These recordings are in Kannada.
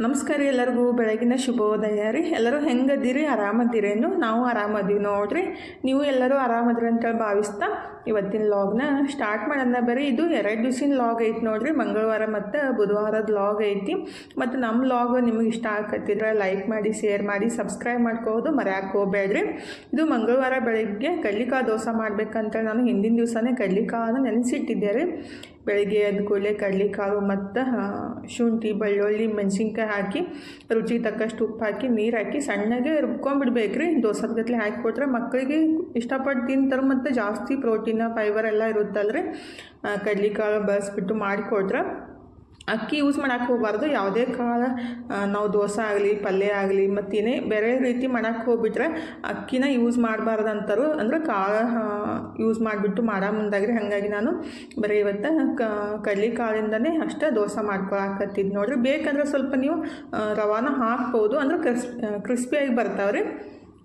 ನಮಸ್ಕಾರ ಎಲ್ಲರಿಗೂ, ಬೆಳಗಿನ ಶುಭೋದಯ ರೀ. ಎಲ್ಲರೂ ಹೆಂಗದಿರಿ? ಆರಾಮದಿರೇನು? ನಾವು ಆರಾಮದೀವಿ ನೋಡ್ರಿ. ನೀವು ಎಲ್ಲರೂ ಆರಾಮದಿರಿ ಅಂತೇಳಿ ಭಾವಿಸ್ತಾ ಇವತ್ತಿನ ಲಾಗ್ನ ಸ್ಟಾರ್ಟ್ ಮಾಡೋಣ ಬರೀ ಇದು ಎರಡು ದಿವ್ಸಿನ ಲಾಗ್ ಐತಿ ನೋಡ್ರಿ, ಮಂಗಳವಾರ ಮತ್ತು ಬುಧವಾರದ ಲಾಗ್ ಐತಿ. ಮತ್ತು ನಮ್ಮ ಲಾಗ್ ನಿಮಗೆ ಇಷ್ಟ ಆಗತ್ತಿದ್ರೆ ಲೈಕ್ ಮಾಡಿ, ಶೇರ್ ಮಾಡಿ, ಸಬ್ಸ್ಕ್ರೈಬ್ ಮಾಡ್ಕೋದು ಮರ್ಯಾಕೆ ಹೋಗ್ಬೇಡ್ರಿ. ಇದು ಮಂಗಳವಾರ ಬೆಳಗ್ಗೆ ಕಡ್ಲಿಕಾ ದೋಸೆ ಮಾಡ್ಬೇಕಂತೇಳಿ ನಾನು ಹಿಂದಿನ ದಿವಸನೇ ಕಡ್ಲಿಕಾಯನ್ನು ನೆನೆಸಿಟ್ಟಿದ್ದೆ ರೀ ಬೆಳಗ್ಗೆ ಎದ್ದ ಕೂಡಲೇ ಕಡಲೆಕಾಳು ಮತ್ತು ಶುಂಠಿ, ಬೆಳ್ಳುಳ್ಳಿ, ಮೆಣಸಿನ್ಕಾಯಿ ಹಾಕಿ, ರುಚಿಗೆ ತಕ್ಕಷ್ಟು ಉಪ್ಪು ಹಾಕಿ, ನೀರು ಹಾಕಿ ಸಣ್ಣಗೆ ರುಬ್ಕೊಂಡ್ಬಿಡ್ಬೇಕು ರೀ ದೋಸದ ಗತ್ಲೆ ಹಾಕಿ ಕೊಟ್ರೆ ಮಕ್ಕಳಿಗೆ ಇಷ್ಟಪಟ್ಟು ತಿಂತಾರೆ ಮತ್ತು ಜಾಸ್ತಿ ಪ್ರೋಟೀನ್ ಫೈಬರ್ ಎಲ್ಲ ಇರುತ್ತಲ್ರಿ? ಕಡ್ಲೆಕಾಳು ಬಳಸ್ಬಿಟ್ಟು ಮಾಡಿಕೊಟ್ರೆ ಅಕ್ಕಿ ಯೂಸ್ ಮಾಡೋಕ್ಕೆ ಹೋಗಬಾರ್ದು. ಯಾವುದೇ ಕಾಲ ನಾವು ದೋಸೆ ಆಗಲಿ, ಪಲ್ಯ ಆಗಲಿ, ಮತ್ತೇನೇ ಬೇರೆ ರೀತಿ ಮಾಡೋಕ್ಕೆ ಹೋಗ್ಬಿಟ್ರೆ ಅಕ್ಕಿನ ಯೂಸ್ ಮಾಡಬಾರ್ದು ಅಂತಾರು ಅಂದ್ರೆ ಕಾಳು ಯೂಸ್ ಮಾಡಿಬಿಟ್ಟು ಮಾಡೋ ಮುಂದಾಗ್ರಿ. ಹಾಗಾಗಿ ನಾನು ಬರೀ ಇವತ್ತು ಕಡ್ಲೆ ಕಾಳಿಂದನೇ ಅಷ್ಟೇ ದೋಸೆ ಮಾಡ್ಕೊಳಕತ್ತಿದ್ದು ನೋಡಿರಿ. ಬೇಕಂದ್ರೆ ಸ್ವಲ್ಪ ನೀವು ರವಾನ ಹಾಕ್ಬೋದು. ಅಂದ್ರೆ ಕ್ರಿಸ್ ಕ್ರಿಸ್ಪಿಯಾಗಿ ಬರ್ತಾವ್ರಿ.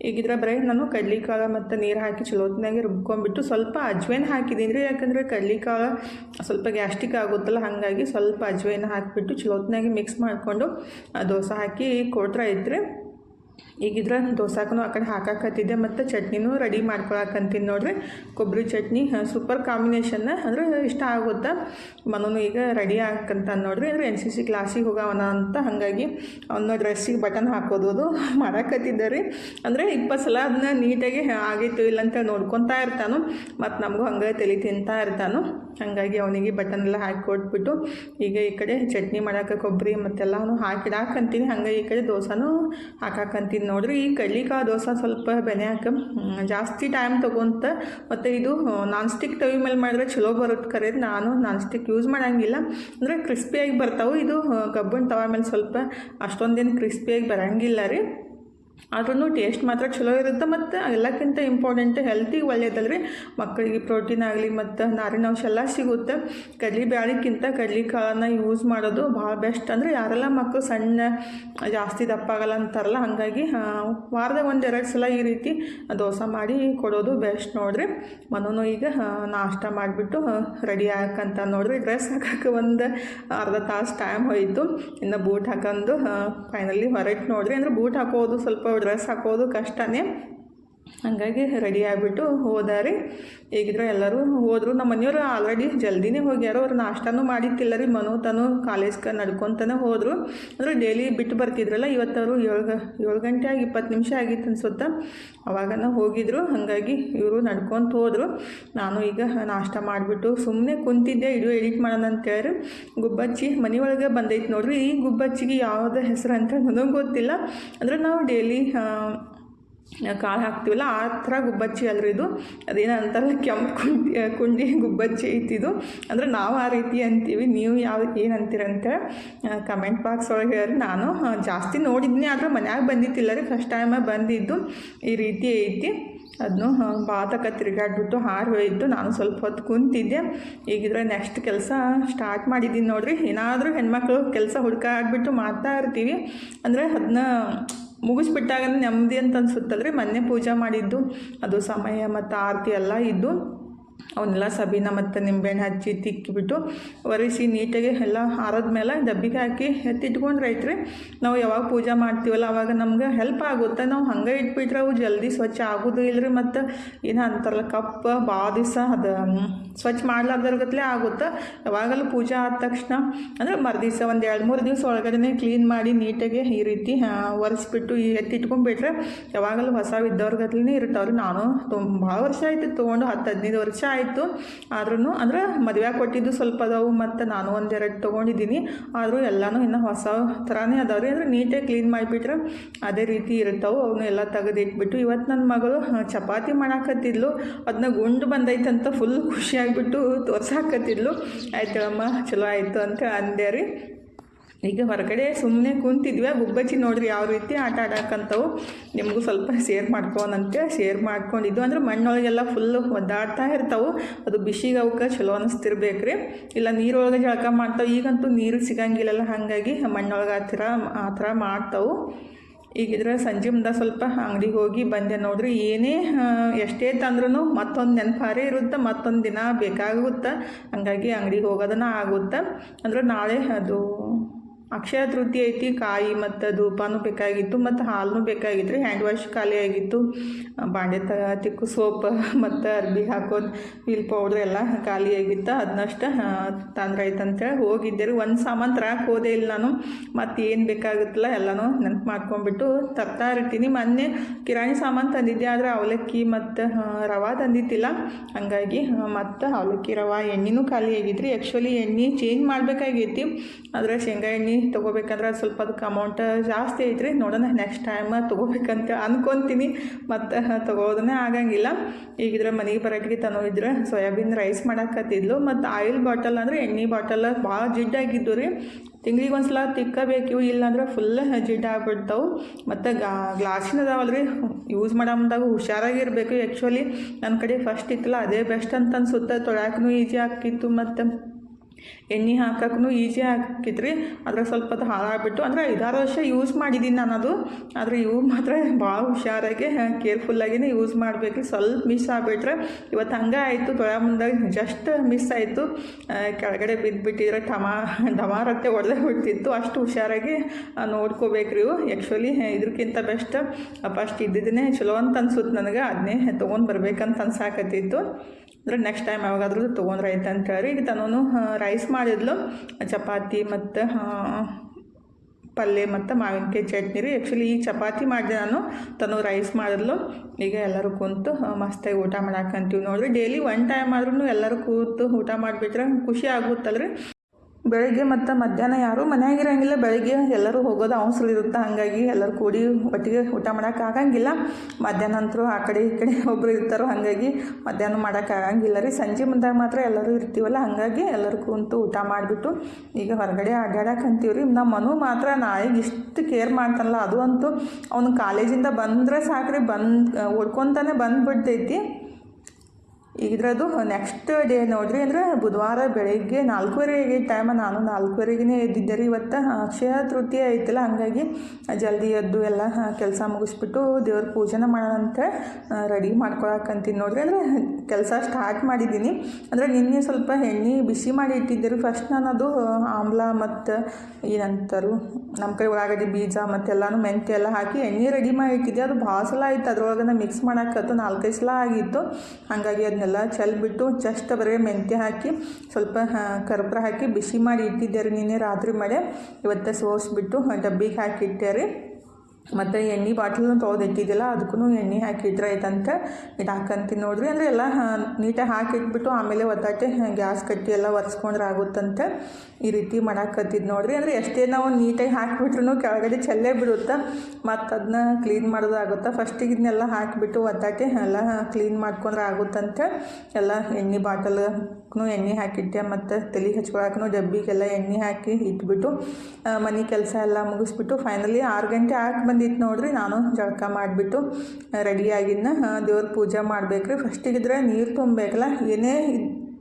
ಈಗಿದ್ರೆ ಬರೀ ನಾನು ಕಡ್ಲಿಕಾಳು ಮತ್ತು ನೀರು ಹಾಕಿ ಚಲೋತ್ನಾಗೆ ರುಬ್ಕೊಂಡ್ಬಿಟ್ಟು ಸ್ವಲ್ಪ ಅಜ್ವೈನ್ ಹಾಕಿದ್ದೀನಿ ರೀ ಯಾಕಂದರೆ ಕಡ್ಲಿಕಾಳು ಸ್ವಲ್ಪ ಗ್ಯಾಸ್ಟಿಕ್ ಆಗುತ್ತಲ್ಲ, ಹಾಗಾಗಿ ಸ್ವಲ್ಪ ಅಜ್ವೇನ ಹಾಕಿಬಿಟ್ಟು ಚಲೋತ್ನಾಗೆ ಮಿಕ್ಸ್ ಮಾಡಿಕೊಂಡು ದೋಸೆ ಹಾಕಿ ಕೊಡ್ತಾ ಐತ್ರಿ ಈಗಿದ್ರೆ ನಾನು ದೋಸಾಕನೂ ಆ ಕಡೆ ಹಾಕಾಕತ್ತಿದ್ದೆ, ಮತ್ತು ಚಟ್ನಿನೂ ರೆಡಿ ಮಾಡ್ಕೊಳಕಂತೀನಿ ನೋಡ್ರಿ. ಕೊಬ್ಬರಿ ಚಟ್ನಿ ಸೂಪರ್ ಕಾಂಬಿನೇಷನ್ನ ಅಂದ್ರೆ ಇಷ್ಟ ಆಗುತ್ತಾ ಮನೂ ಈಗ ರೆಡಿ ಹಾಕಂತ ನೋಡ್ರಿ. ಅಂದ್ರೆ ಎನ್ ಸಿ ಸಿ ಕ್ಲಾಸಿಗೆ ಹೋಗವನ ಅಂತ ಹಾಗಾಗಿ ಅವನ ಡ್ರೆಸ್ಸಿಗೆ ಬಟನ್ ಹಾಕೋದು ಮಾಡಾಕತ್ತಿದ್ದೆ ರೀ. ಅಂದರೆ ಇಪ್ಪತ್ತು ಸಲ ಅದನ್ನ ನೀಟಾಗಿ ಆಗಿತ್ತು ಇಲ್ಲ ಅಂತ ನೋಡ್ಕೊತಾ ಇರ್ತಾನು, ಮತ್ತು ನಮಗೂ ಹಂಗೆ ತಲೆ ತಿಂತಾ ಇರ್ತಾನು. ಹಾಗಾಗಿ ಅವನಿಗೆ ಬಟನ್ ಎಲ್ಲ ಹಾಕಿ ಕೊಟ್ಬಿಟ್ಟು ಈಗ ಈ ಕಡೆ ಚಟ್ನಿ ಮಾಡಕ್ಕೆ ಕೊಬ್ಬರಿ ಮತ್ತೆಲ್ಲನೂ ಹಾಕಿಡಾಕಂತೀನಿ ಹಂಗೆ ಈ ಕಡೆ ದೋಸೆನೂ ಹಾಕಾಕಂತೀನಿ ನೋಡ್ರಿ. ಈ ಕಲ್ಲಿಕ ದೋಸೆ ಸ್ವಲ್ಪ ಬೆನ್ಯಾಕ ಜಾಸ್ತಿ ಟೈಮ್ ತೊಗೊಂತ ಮತ್ತು ಇದು ನಾನ್ ಸ್ಟಿಕ್ ಟವಿ ಮೇಲೆ ಮಾಡಿದ್ರೆ ಚಲೋ ಬರುತ್ತೆ ಕರೆ. ನಾನು ನಾನ್ ಸ್ಟಿಕ್ ಯೂಸ್ ಮಾಡಂಗಿಲ್ಲ. ಅಂದರೆ ಕ್ರಿಸ್ಪಿಯಾಗಿ ಬರ್ತಾವೆ. ಇದು ಕಬ್ಬನ್ ತವ ಮೇಲೆ ಸ್ವಲ್ಪ ಅಷ್ಟೊಂದೇನು ಕ್ರಿಸ್ಪಿಯಾಗಿ ಬರಂಗಿಲ್ಲ ರೀ. ಆದ್ರೂ ಟೇಸ್ಟ್ ಮಾತ್ರ ಚಲೋ ಇರುತ್ತೆ ಮತ್ತು ಎಲ್ಲಕ್ಕಿಂತ ಇಂಪಾರ್ಟೆಂಟ್ ಹೆಲ್ತಿಗೆ ಒಳ್ಳೇದಲ್ರಿ. ಮಕ್ಕಳಿಗೆ ಪ್ರೋಟೀನ್ ಆಗಲಿ ಮತ್ತು ನಾರಿನಾಂಶ ಎಲ್ಲ ಸಿಗುತ್ತೆ. ಕಡ್ಲಿ ಬ್ಯಾಳಿಕ್ಕಿಂತ ಕಡಲಿ ಕಾಳನ್ನ ಯೂಸ್ ಮಾಡೋದು ಭಾಳ ಬೆಸ್ಟ್ ಅಂದರೆ ಯಾರೆಲ್ಲ ಮಕ್ಕಳು ಸಣ್ಣ ಜಾಸ್ತಿ ದಪ್ಪ ಆಗಲ್ಲ ಅಂತಾರಲ್ಲ, ಹಾಗಾಗಿ ವಾರದ ಒಂದು ಎರಡು ಸಲ ಈ ರೀತಿ ದೋಸೆ ಮಾಡಿ ಕೊಡೋದು ಬೆಸ್ಟ್ ನೋಡ್ರಿ. ಮನೂ ಈಗ ನಾಷ್ಟ ಮಾಡಿಬಿಟ್ಟು ರೆಡಿ ಹಾಕಂತ ನೋಡ್ರಿ. ಡ್ರೆಸ್ ಹಾಕೋಕ್ಕೆ ಒಂದು ಅರ್ಧ ತಾಸು ಟೈಮ್ ಹೋಯಿತು. ಇನ್ನು ಬೂಟ್ ಹಾಕೊಂಡು ಫೈನಲಿ ಹೊರಟು ನೋಡ್ರಿ. ಅಂದ್ರೆ ಬೂಟ್ ಹಾಕೋದು ಸ್ವಲ್ಪ ಡ್ರೆಸ್ ಹಾಕೋದು ಕಷ್ಟನೇ. ಹಾಗಾಗಿ ರೆಡಿ ಆಗಿಬಿಟ್ಟು ಹೋದಾರಿ. ಈಗಿದ್ರೆ ಎಲ್ಲರೂ ಹೋದರು. ನಮ್ಮ ಮನೆಯವರು ಆಲ್ರೆಡಿ ಜಲ್ದಿನೇ ಹೋಗ್ಯಾರ, ಅವ್ರು ನಾಷ್ಟಾನೂ ಮಾಡಿತ್ತಿಲ್ಲ ರೀ. ಮನು, ತನು ಕಾಲೇಜ್ಗೆ ನಡ್ಕೊತಾನೆ ಹೋದರು. ಅಂದರೆ ಡೈಲಿ ಬಿಟ್ಟು ಬರ್ತಿದ್ರಲ್ಲ, ಇವತ್ತವರು ಏಳು ಏಳು ಗಂಟೆ ಆಗಿ ಇಪ್ಪತ್ತು ನಿಮಿಷ ಆಗಿತ್ತು ಅನ್ಸುತ್ತೆ, ಅವಾಗನ ಹೋಗಿದ್ರು. ಹಾಗಾಗಿ ಇವರು ನಡ್ಕೊತ ಹೋದರು. ನಾನು ಈಗ ನಾಷ್ಟ ಮಾಡಿಬಿಟ್ಟು ಸುಮ್ಮನೆ ಕುಂತಿದ್ದೆ ವಿಡಿಯೋ ಎಡಿಟ್ ಮಾಡೋಣ ಅಂತೇಳಿ ಗುಬ್ಬಚ್ಚಿ ಮನೆಯೊಳಗೆ ಬಂದೈತೆ ನೋಡ್ರಿ. ಈ ಗುಬ್ಬಚ್ಚಿಗೆ ಯಾವುದೇ ಹೆಸರು ಅಂತ ನನಗೆ ಗೊತ್ತಿಲ್ಲ. ಅಂದರೆ ನಾವು ಡೈಲಿ ಕಾಳು ಹಾಕ್ತೀವಲ್ಲ, ಆ ಥರ ಗುಬ್ಬಚ್ಚಿ ಅಲ್ರಿ ಇದು. ಅದೇನೋ ಕೆಂಪು ಕುಂಡಿ ಕುಂಡಿ ಗುಬ್ಬಚ್ಚಿ ಐತಿದು ಅಂದರೆ ನಾವು ಆ ರೀತಿ ಅಂತೀವಿ, ನೀವು ಯಾವ, ಏನು ಅಂತೀರಂತ ಕಮೆಂಟ್ ಬಾಕ್ಸ್ ಒಳಗೆ ಹೇಳ್ರಿ. ನಾನು ಜಾಸ್ತಿ ನೋಡಿದ್ನಿ ಆದರೆ ಮನ್ಯಾಗ ಬಂದಿತ್ತಿಲ್ಲ ರೀ ಫಸ್ಟ್ ಟೈಮ ಬಂದಿದ್ದು. ಈ ರೀತಿ ಐತಿ. ಅದನ್ನು ಬಾತಕ ತಿರುಗಾಡ್ಬಿಟ್ಟು ಹಾರು ಹೋಯಿತು. ನಾನು ಸ್ವಲ್ಪ ಹೊತ್ತು ಕುಂತಿದ್ದೆ. ಈಗಿದ್ರೆ ನೆಕ್ಸ್ಟ್ ಕೆಲಸ ಸ್ಟಾರ್ಟ್ ಮಾಡಿದ್ದೀನಿ ನೋಡ್ರಿ. ಏನಾದರೂ ಹೆಣ್ಮಕ್ಳು ಕೆಲಸ ಹುಡುಕಾಡ್ಬಿಟ್ಟು ಮಾಡ್ತಾ ಇರ್ತೀವಿ. ಅಂದರೆ ಅದನ್ನ ಮುಗಿಸ್ಬಿಟ್ಟಾಗ ನೆಮ್ಮದಿ ಅಂತ ಅನ್ಸುತ್ತಲ್ರಿ ಮೊನ್ನೆ ಪೂಜೆ ಮಾಡಿದ್ದು ಅದು ಸಮಯ ಮತ್ತು ಆರತಿ ಎಲ್ಲ ಇದ್ದು ಅವನ್ನೆಲ್ಲ ಸಬೀನ ಮತ್ತು ನಿಂಬೆಹಣ್ಣು ಹಚ್ಚಿ ತಿಕ್ಕಿಬಿಟ್ಟು ಒರೆಸಿ ನೀಟಾಗಿ ಎಲ್ಲ ಆರದ ಮೇಲೆ ಡಬ್ಬಿಗೆ ಹಾಕಿ ಎತ್ತಿಟ್ಕೊಂಡ್ರೆ ಐತ್ರಿ ನಾವು ಯಾವಾಗ ಪೂಜೆ ಮಾಡ್ತೀವಲ್ಲ, ಅವಾಗ ನಮ್ಗೆ ಹೆಲ್ಪ್ ಆಗುತ್ತೆ. ನಾವು ಹಂಗೆ ಇಟ್ಬಿಟ್ರೆ ಅವು ಜಲ್ದಿ ಸ್ವಚ್ಛ ಆಗೋದು ಇಲ್ಲರಿ ಮತ್ತು ಏನು ಅಂತಾರಲ್ಲ, ಕಪ್ಪ ಭಾಳ ದಿವಸ ಅದು ಸ್ವಚ್ಛ ಮಾಡ್ಲಾರ್ದರ್ಗತ್ಲೆ ಆಗುತ್ತೆ. ಯಾವಾಗಲೂ ಪೂಜೆ ಆದ ತಕ್ಷಣ, ಅಂದರೆ ಮರುದಿವಸ ಒಂದು ಎರಡು ಮೂರು ದಿವಸ ಒಳಗಡೆ ಕ್ಲೀನ್ ಮಾಡಿ ನೀಟಾಗಿ ಈ ರೀತಿ ಒರೆಸ್ಬಿಟ್ಟು ಈ ಎತ್ತಿಟ್ಕೊಂಡ್ಬಿಟ್ರೆ ಯಾವಾಗಲೂ ಹೊಸ ಇದ್ದವ್ರಿಗತ್ಲೇ ಇರ್ತಾವ್ರಿ. ನಾನು ತುಂಬ ಭಾಳ ವರ್ಷ ಆಯಿತು ತೊಗೊಂಡು, ಹತ್ತು ಹದಿನೈದು ವರ್ಷ ಆಯಿತು. ಆದ್ರೂ ಅಂದ್ರೆ ಮದುವೆ ಕೊಟ್ಟಿದ್ದು ಸ್ವಲ್ಪ ಅದಾವು ಮತ್ತು ನಾನು ಒಂದೆರಡು ತೊಗೊಂಡಿದ್ದೀನಿ. ಆದರೂ ಎಲ್ಲನೂ ಇನ್ನು ಹೊಸ ಥರನೇ ಅದಾವ್ರಿ. ಅಂದ್ರೆ ನೀಟಾಗಿ ಕ್ಲೀನ್ ಮಾಡಿಬಿಟ್ರೆ ಅದೇ ರೀತಿ ಇರ್ತಾವೆ. ಅವನ್ನ ಎಲ್ಲ ತೆಗೆದಿಟ್ಬಿಟ್ಟು ಇವತ್ತು ನನ್ನ ಮಗಳು ಚಪಾತಿ ಮಾಡಾಕತ್ತಿದ್ಲು. ಅದನ್ನ ಗುಂಡು ಬಂದೈತಂತ ಫುಲ್ ಖುಷಿಯಾಗಿಬಿಟ್ಟು ತೋರ್ಸಾಕತ್ತಿದ್ಲು. ಅಮ್ಮ ಚಲೋ ಆಯಿತು ಅಂತ ಅಂದೆ ರೀ ಈಗ ಹೊರಗಡೆ ಸುಮ್ಮನೆ ಕುಂತಿದ್ವಿ ಗುಬ್ಬಚ್ಚಿ ನೋಡ್ರಿ ಯಾವ ರೀತಿ ಆಟ ಆಡಕ್ಕಂಥವು ನಿಮಗೂ ಸ್ವಲ್ಪ ಶೇರ್ ಮಾಡ್ಕೊನಂತೆ ಶೇರ್ ಮಾಡ್ಕೊಂಡಿದ್ದು. ಅಂದ್ರೆ ಮಣ್ಣೊಳಗೆಲ್ಲ ಫುಲ್ಲು ಒದ್ದಾಡ್ತಾ ಇರ್ತಾವೆ. ಅದು ಬಿಸಿಗೆ ಅವಕ್ಕೆ ಚಲೋ ಅನ್ನಿಸ್ತಿರ್ಬೇಕ್ರಿ ಇಲ್ಲ ನೀರೊಳಗೆ ಜಳಕ ಮಾಡ್ತಾವೆ. ಈಗಂತೂ ನೀರು ಸಿಗಂಗಿಲ್ಲಲ್ಲ, ಹಾಗಾಗಿ ಮಣ್ಣೊಳಗೆ ಆ ಥರ ಆ ಥರ ಮಾಡ್ತಾವೆ. ಈಗಿದ್ರೆ ಸಂಜೆ ಮುಂದೆ ಸ್ವಲ್ಪ ಅಂಗಡಿಗೆ ಹೋಗಿ ಬಂದೆ ನೋಡ್ರಿ. ಏನೇ ಎಷ್ಟೇ ತಂದ್ರೂ ಮತ್ತೊಂದು ನೆನಪಾರೇ ಇರುತ್ತೆ, ಮತ್ತೊಂದು ದಿನ ಬೇಕಾಗುತ್ತೆ. ಹಂಗಾಗಿ ಅಂಗಡಿಗೆ ಹೋಗೋದನ್ನ ಆಗುತ್ತೆ. ಅಂದ್ರೆ ನಾಳೆ ಅದು ಅಕ್ಷಯ ತೃತೀಯ ಐತಿ, ಕಾಯಿ ಮತ್ತು ಧೂಪನೂ ಬೇಕಾಗಿತ್ತು, ಮತ್ತು ಹಾಲು ಬೇಕಾಗಿತ್ತು ರೀ ಹ್ಯಾಂಡ್ ವಾಶ್ ಖಾಲಿ ಆಗಿತ್ತು. ಬಾಂಡೆ ತ, ತಿಕ್ಕು ಸೋಪ್ ಮತ್ತು ಅರ್ಬಿ ಹಾಕೋದು ವಿಲ್ ಪೌಡ್ರ್ ಎಲ್ಲ ಖಾಲಿ ಆಗಿತ್ತು. ಅದನ್ನಷ್ಟು ತೊಂದರೆ ಆಯ್ತು ಅಂತೇಳಿ ಹೋಗಿದ್ದೆ ರೀ. ಒಂದು ಸಾಮಾನು ತರಕ್ಕೆ ಹೋದೆ ಇಲ್ಲ ನಾನು. ಮತ್ತು ಏನು ಬೇಕಾಗುತ್ತಲ್ಲ ಎಲ್ಲನೂ ನೆನಪು ಮಾಡ್ಕೊಂಡ್ಬಿಟ್ಟು ತರ್ತಾ ಇರ್ತೀನಿ. ಮೊನ್ನೆ ಕಿರಾಣಿ ಸಾಮಾನು ತಂದಿದ್ದೆ, ಆದರೆ ಅವಲಕ್ಕಿ ಮತ್ತು ರವೆ ತಂದಿದ್ದಿಲ್ಲ. ಹಂಗಾಗಿ ಮತ್ತು ಅವಲಕ್ಕಿ, ರವೆ, ಎಣ್ಣೆನೂ ಖಾಲಿ ಆಗಿದ್ರಿ ಆ್ಯಕ್ಚುಲಿ ಎಣ್ಣೆ ಚೇಂಜ್ ಮಾಡಬೇಕಾಗೈತಿ. ಆದರೆ ಶೇಂಗಾ ಎಣ್ಣೆ ತೊಗೋಬೇಕಂದ್ರೆ ಸ್ವಲ್ಪ ಅದಕ್ಕೆ ಅಮೌಂಟ್ ಜಾಸ್ತಿ ಐತ್ರಿ. ನೋಡೋಣ ನೆಕ್ಸ್ಟ್ ಟೈಮ್ ತೊಗೋಬೇಕಂತ ಅನ್ಕೊತೀನಿ. ಮತ್ತು ತೊಗೋದನ್ನೇ ಆಗಂಗಿಲ್ಲ. ಈಗಿದ್ರೆ ಮನೆಗೆ ಬರೋಕ್ಕೆ ತನೋ ಇದ್ರೆ ಸೋಯಾಬೀನ್ ರೈಸ್ ಮಾಡಾಕತ್ತಿದ್ಲು. ಮತ್ತು ಆಯಿಲ್ ಬಾಟಲ್ ಅಂದರೆ ಎಣ್ಣೆ ಬಾಟಲ್ ಭಾಳ ಜಿಡ್ಡಾಗಿದ್ದು ರೀ. ತಿಂಗ್ಳಿಗೆ ಒಂದು ಸಲ ತಿಕ್ಕಬೇಕು ಇಲ್ಲಾಂದ್ರೆ ಫುಲ್ ಜಿಡ್ ಆಗ್ಬಿಡ್ತಾವೆ. ಮತ್ತು ಗಾ ಗ್ಲಾಸಿನ ಅದಾವಲ್ಲ ರೀ ಯೂಸ್ ಮಾಡೋ ಮುಂದಾಗ ಹುಷಾರಾಗಿರಬೇಕು. ಆ್ಯಕ್ಚುಲಿ ನನ್ನ ಕಡೆ ಫಸ್ಟ್ ಇತ್ತಲ್ಲ, ಅದೇ ಬೆಸ್ಟ್ ಅಂತ ಅನ್ಸುತ್ತೆ. ತೊಳ್ಯಾಕೂ ಈಜಿ ಆಗ್ತಿತ್ತು. ಮತ್ತು ಎಣ್ಣೆ ಹಾಕೋಕ್ಕೂ ಈಜಿ ಹಾಕಿದ್ರಿ. ಅದ್ರಾಗ ಸ್ವಲ್ಪ ಅದು ಹಾಳಾಗ್ಬಿಟ್ಟು, ಅಂದರೆ ಐದಾರು ವರ್ಷ ಯೂಸ್ ಮಾಡಿದ್ದೀನಿ ನಾನು ಅದು ಆದರೆ ಇವು ಮಾತ್ರ ಭಾಳ ಹುಷಾರಾಗಿ ಕೇರ್ಫುಲ್ಲಾಗಿಯೇ ಯೂಸ್ ಮಾಡಬೇಕು ಸ್ವಲ್ಪ ಮಿಸ್ ಆಗಿಬಿಟ್ರೆ, ಇವತ್ತು ಹಂಗೆ ಆಯಿತು, ತೊಳೆ ಮುಂದಾಗ ಜಸ್ಟ್ ಮಿಸ್ ಆಯಿತು. ಕೆಳಗಡೆ ಬಿದ್ದುಬಿಟ್ಟಿದ್ರೆ ಟಮಾ ಡಮಾರತ್ತೆ ಒಡೆದೇ ಬಿಡ್ತಿತ್ತು. ಅಷ್ಟು ಹುಷಾರಾಗಿ ನೋಡ್ಕೋಬೇಕ್ರಿ ಇವು. ಆ್ಯಕ್ಚುಲಿ ಇದಕ್ಕಿಂತ ಬೆಸ್ಟ್ ಫಸ್ಟ್ ಇದ್ದಿದ್ದೇನೆ ಚಲೋ ಅಂತ ಅನ್ಸುತ್ತೆ ನನಗೆ. ಅದನ್ನೇ ತೊಗೊಂಡು ಬರ್ಬೇಕಂತ ಅನ್ಸಾಕತ್ತಿತ್ತು. ಅಂದರೆ ನೆಕ್ಸ್ಟ್ ಟೈಮ್ ಯಾವಾಗಾದ್ರೂ ತೊಗೊಂಡ್ರೆ ಆಯ್ತು ಅಂತ ಹೇಳಿ ಈಗ ತನೂ ರೈಸ್ ಮಾಡಿದ್ಲು. ಚಪಾತಿ ಮತ್ತು ಪಲ್ಯ ಮತ್ತು ಮಾವಿನಕಾಯಿ ಚಟ್ನಿ ರೀ. ಆ್ಯಕ್ಚುಲಿ ಈ ಚಪಾತಿ ಮಾಡಿದೆ ನಾನು. ತನು ರೈಸ್ ಮಾಡಿದ್ಲು. ಈಗ ಎಲ್ಲರೂ ಕುಂತು ಮಸ್ತಾಗಿ ಊಟ ಮಾಡಾಕಂತೀವಿ ನೋಡಿರಿ. ಡೈಲಿ ಒನ್ ಟೈಮ್ ಆದ್ರೂ ಎಲ್ಲರೂ ಕೂತು ಊಟ ಮಾಡಿಬಿಟ್ರೆ ಖುಷಿ ಆಗುತ್ತಲ್ರಿ. ಬೆಳಗ್ಗೆ ಮತ್ತು ಮಧ್ಯಾಹ್ನ ಯಾರೂ ಮನೆಯಾಗಿರಂಗಿಲ್ಲ ಬೆಳಗ್ಗೆ ಎಲ್ಲರೂ ಹೋಗೋದು ಅವಸರ ಇರುತ್ತೆ ಹಾಗಾಗಿ ಎಲ್ಲರೂ ಕೂಡಿ ಒಟ್ಟಿಗೆ ಊಟ ಮಾಡೋಕೆ ಆಗಂಗಿಲ್ಲ. ಮಧ್ಯಾಹ್ನ ಅಂತರೂ ಆ ಕಡೆ ಈ ಕಡೆ ಒಬ್ಬರು ಇರ್ತಾರೋ, ಹಾಗಾಗಿ ಮಧ್ಯಾಹ್ನ ಮಾಡೋಕೆ ಆಗಂಗಿಲ್ಲ ರೀ. ಸಂಜೆ ಮುಂದಾಗ ಮಾತ್ರ ಎಲ್ಲರೂ ಇರ್ತೀವಲ್ಲ, ಹಾಗಾಗಿ ಎಲ್ಲರೂ ಕೂತು ಊಟ ಮಾಡಿಬಿಟ್ಟು ಈಗ ಹೊರಗಡೆ ಅಡ್ಡಾಡಕ್ಕೆ ಅಂತೀವಿ ರೀ. ನಮ್ಮ ಮನು ಮಾತ್ರ ನಾಯಿಗೆ ಇಷ್ಟು ಕೇರ್ ಮಾಡ್ತಾನಲ್ಲ, ಅದು ಅಂತೂ ಅವನು ಕಾಲೇಜಿಂದ ಬಂದರೆ ಸಾಕ್ರಿ, ಬಂದು, ಓಡ್ಕೊತಾನೆ ಬಂದುಬಿಡ್ತೈತಿ. ಇದ್ರದ್ದು ನೆಕ್ಸ್ಟ್ ಡೇ ನೋಡ್ರಿ ಅಂದ್ರೆ ಬುಧವಾರ ಬೆಳಗ್ಗೆ ನಾಲ್ಕೂವರೆಗೆ ಟೈಮ ನಾನು ನಾಲ್ಕೂವರೆಗೆ ಎದ್ದಿದ್ದೆ ರೀ. ಇವತ್ತು ಅಕ್ಷಯ ತೃತೀಯ ಐತಲ್ಲ, ಹಂಗಾಗಿ ಜಲ್ದಿ ಎದ್ದು ಎಲ್ಲ ಕೆಲಸ ಮುಗಿಸ್ಬಿಟ್ಟು ದೇವ್ರ ಪೂಜೆ ಮಾಡೋಣ ಅಂತ ರೆಡಿ ಮಾಡ್ಕೊಳಕಂತೀನಿ ನೋಡ್ರಿ. ಅಂದರೆ ಕೆಲಸ ಸ್ಟಾರ್ಟ್ ಮಾಡಿದ್ದೀನಿ. ಅಂದರೆ ನಿನ್ನೆ ಸ್ವಲ್ಪ ಎಣ್ಣೆ ಬಿಸಿ ಮಾಡಿ ಇಟ್ಟಿದ್ದೆ ರೀ. ಫಸ್ಟ್ ನಾನು ಅದು ಆಮ್ಲ ಮತ್ತು ಏನಂತಾರು ನಮ್ಮ ಕಡೆ ಉಳ್ಳಾಗಡ್ಡಿ ಬೀಜ ಮತ್ತೆಲ್ಲಾನು ಮೆಂತ್ಯ ಎಲ್ಲ ಹಾಕಿ ಎಣ್ಣೆ ರೆಡಿ ಮಾಡಿ ಇಟ್ಟಿದ್ದೆ. ಅದು ಭಾಳ ಸಲ ಆಯ್ತು ಅದ್ರೊಳಗೆ ಮಿಕ್ಸ್ ಮಾಡೋಕ್ಕತ್ತು ನಾಲ್ಕೈದು ಸಲ ಆಗಿತ್ತು. ಹಾಗಾಗಿ ಅದನ್ನೆಲ್ಲ ಚೆಲ್ಬಿಟ್ಟು ಜಸ್ಟ್ ಬರೀ ಮೆಂತ್ಯ ಹಾಕಿ ಸ್ವಲ್ಪ ಕರ್ಪೂರ ಹಾಕಿ ಬಿಸಿ ಮಾಡಿ ಇಟ್ಟಿದ್ದೆ ರೀ ನಿನ್ನೆ ರಾತ್ರಿ ಮಳೆ, ಇವತ್ತು ಸೋಸ್ಬಿಟ್ಟು ಡಬ್ಬಿಗೆ ಹಾಕಿ ಇಟ್ಟೆ ರೀ ಮತ್ತು ಎಣ್ಣೆ ಬಾಟ್ಲನ್ನು ತೊಳೆದಿಟ್ಟಿದ್ದಿಲ್ಲ ಅದಕ್ಕೂ ಎಣ್ಣೆ ಹಾಕಿಟ್ರೆ ಆಯ್ತಂತ. ಇಡಾಕಂತೀನಿ ನೋಡ್ರಿ. ಅಂದರೆ ಎಲ್ಲ ನೀಟಾಗಿ ಹಾಕಿಟ್ಬಿಟ್ಟು ಆಮೇಲೆ ಒತ್ತಾಟೆ ಗ್ಯಾಸ್ ಕಟ್ಟಿ ಎಲ್ಲ ಒರೆಸ್ಕೊಂಡ್ರೆ ಆಗುತ್ತಂತೆ ಈ ರೀತಿ ಮಾಡಾಕತ್ತಿದ್ದು ನೋಡ್ರಿ. ಅಂದರೆ ಎಷ್ಟೇ ನಾವು ನೀಟಾಗಿ ಹಾಕಿಬಿಟ್ರು ಕೆಳಗಡೆ ಚೆಲ್ಲೇ ಬಿಡುತ್ತೆ, ಮತ್ತು ಅದನ್ನ ಕ್ಲೀನ್ ಮಾಡೋದಾಗುತ್ತೆ ಫಸ್ಟಿಗೆ ಇದನ್ನೆಲ್ಲ ಹಾಕಿಬಿಟ್ಟು ಒತ್ತಾಟೆ ಎಲ್ಲ ಕ್ಲೀನ್ ಮಾಡ್ಕೊಂಡ್ರೆ ಆಗುತ್ತಂತೆ ಎಲ್ಲ ಎಣ್ಣೆ ಬಾಟಲ್ಗೂ ಎಣ್ಣೆ ಹಾಕಿಟ್ಟೆ ಮತ್ತು ತಲೆ ಹಚ್ಕೊಳಕ್ಕೂ ಡಬ್ಬಿಗೆಲ್ಲ ಎಣ್ಣೆ ಹಾಕಿ ಇಟ್ಬಿಟ್ಟು ಮನೆ ಕೆಲಸ ಎಲ್ಲ ಮುಗಿಸ್ಬಿಟ್ಟು ಫೈನಲಿ ಆರು ಗಂಟೆ ಆಗಿ ಬಂದಿತ್ತು ನೋಡ್ರಿ. ನಾನು ಜಳಕ ಮಾಡಿಬಿಟ್ಟು ರೆಡಿಯಾಗಿನ್ನ ದೇವ್ರ ಪೂಜೆ ಮಾಡ್ಬೇಕ್ರಿ. ಫಸ್ಟಿಗಿದ್ರೆ ನೀರು ತುಂಬಬೇಕಲ್ಲ, ಏನೇ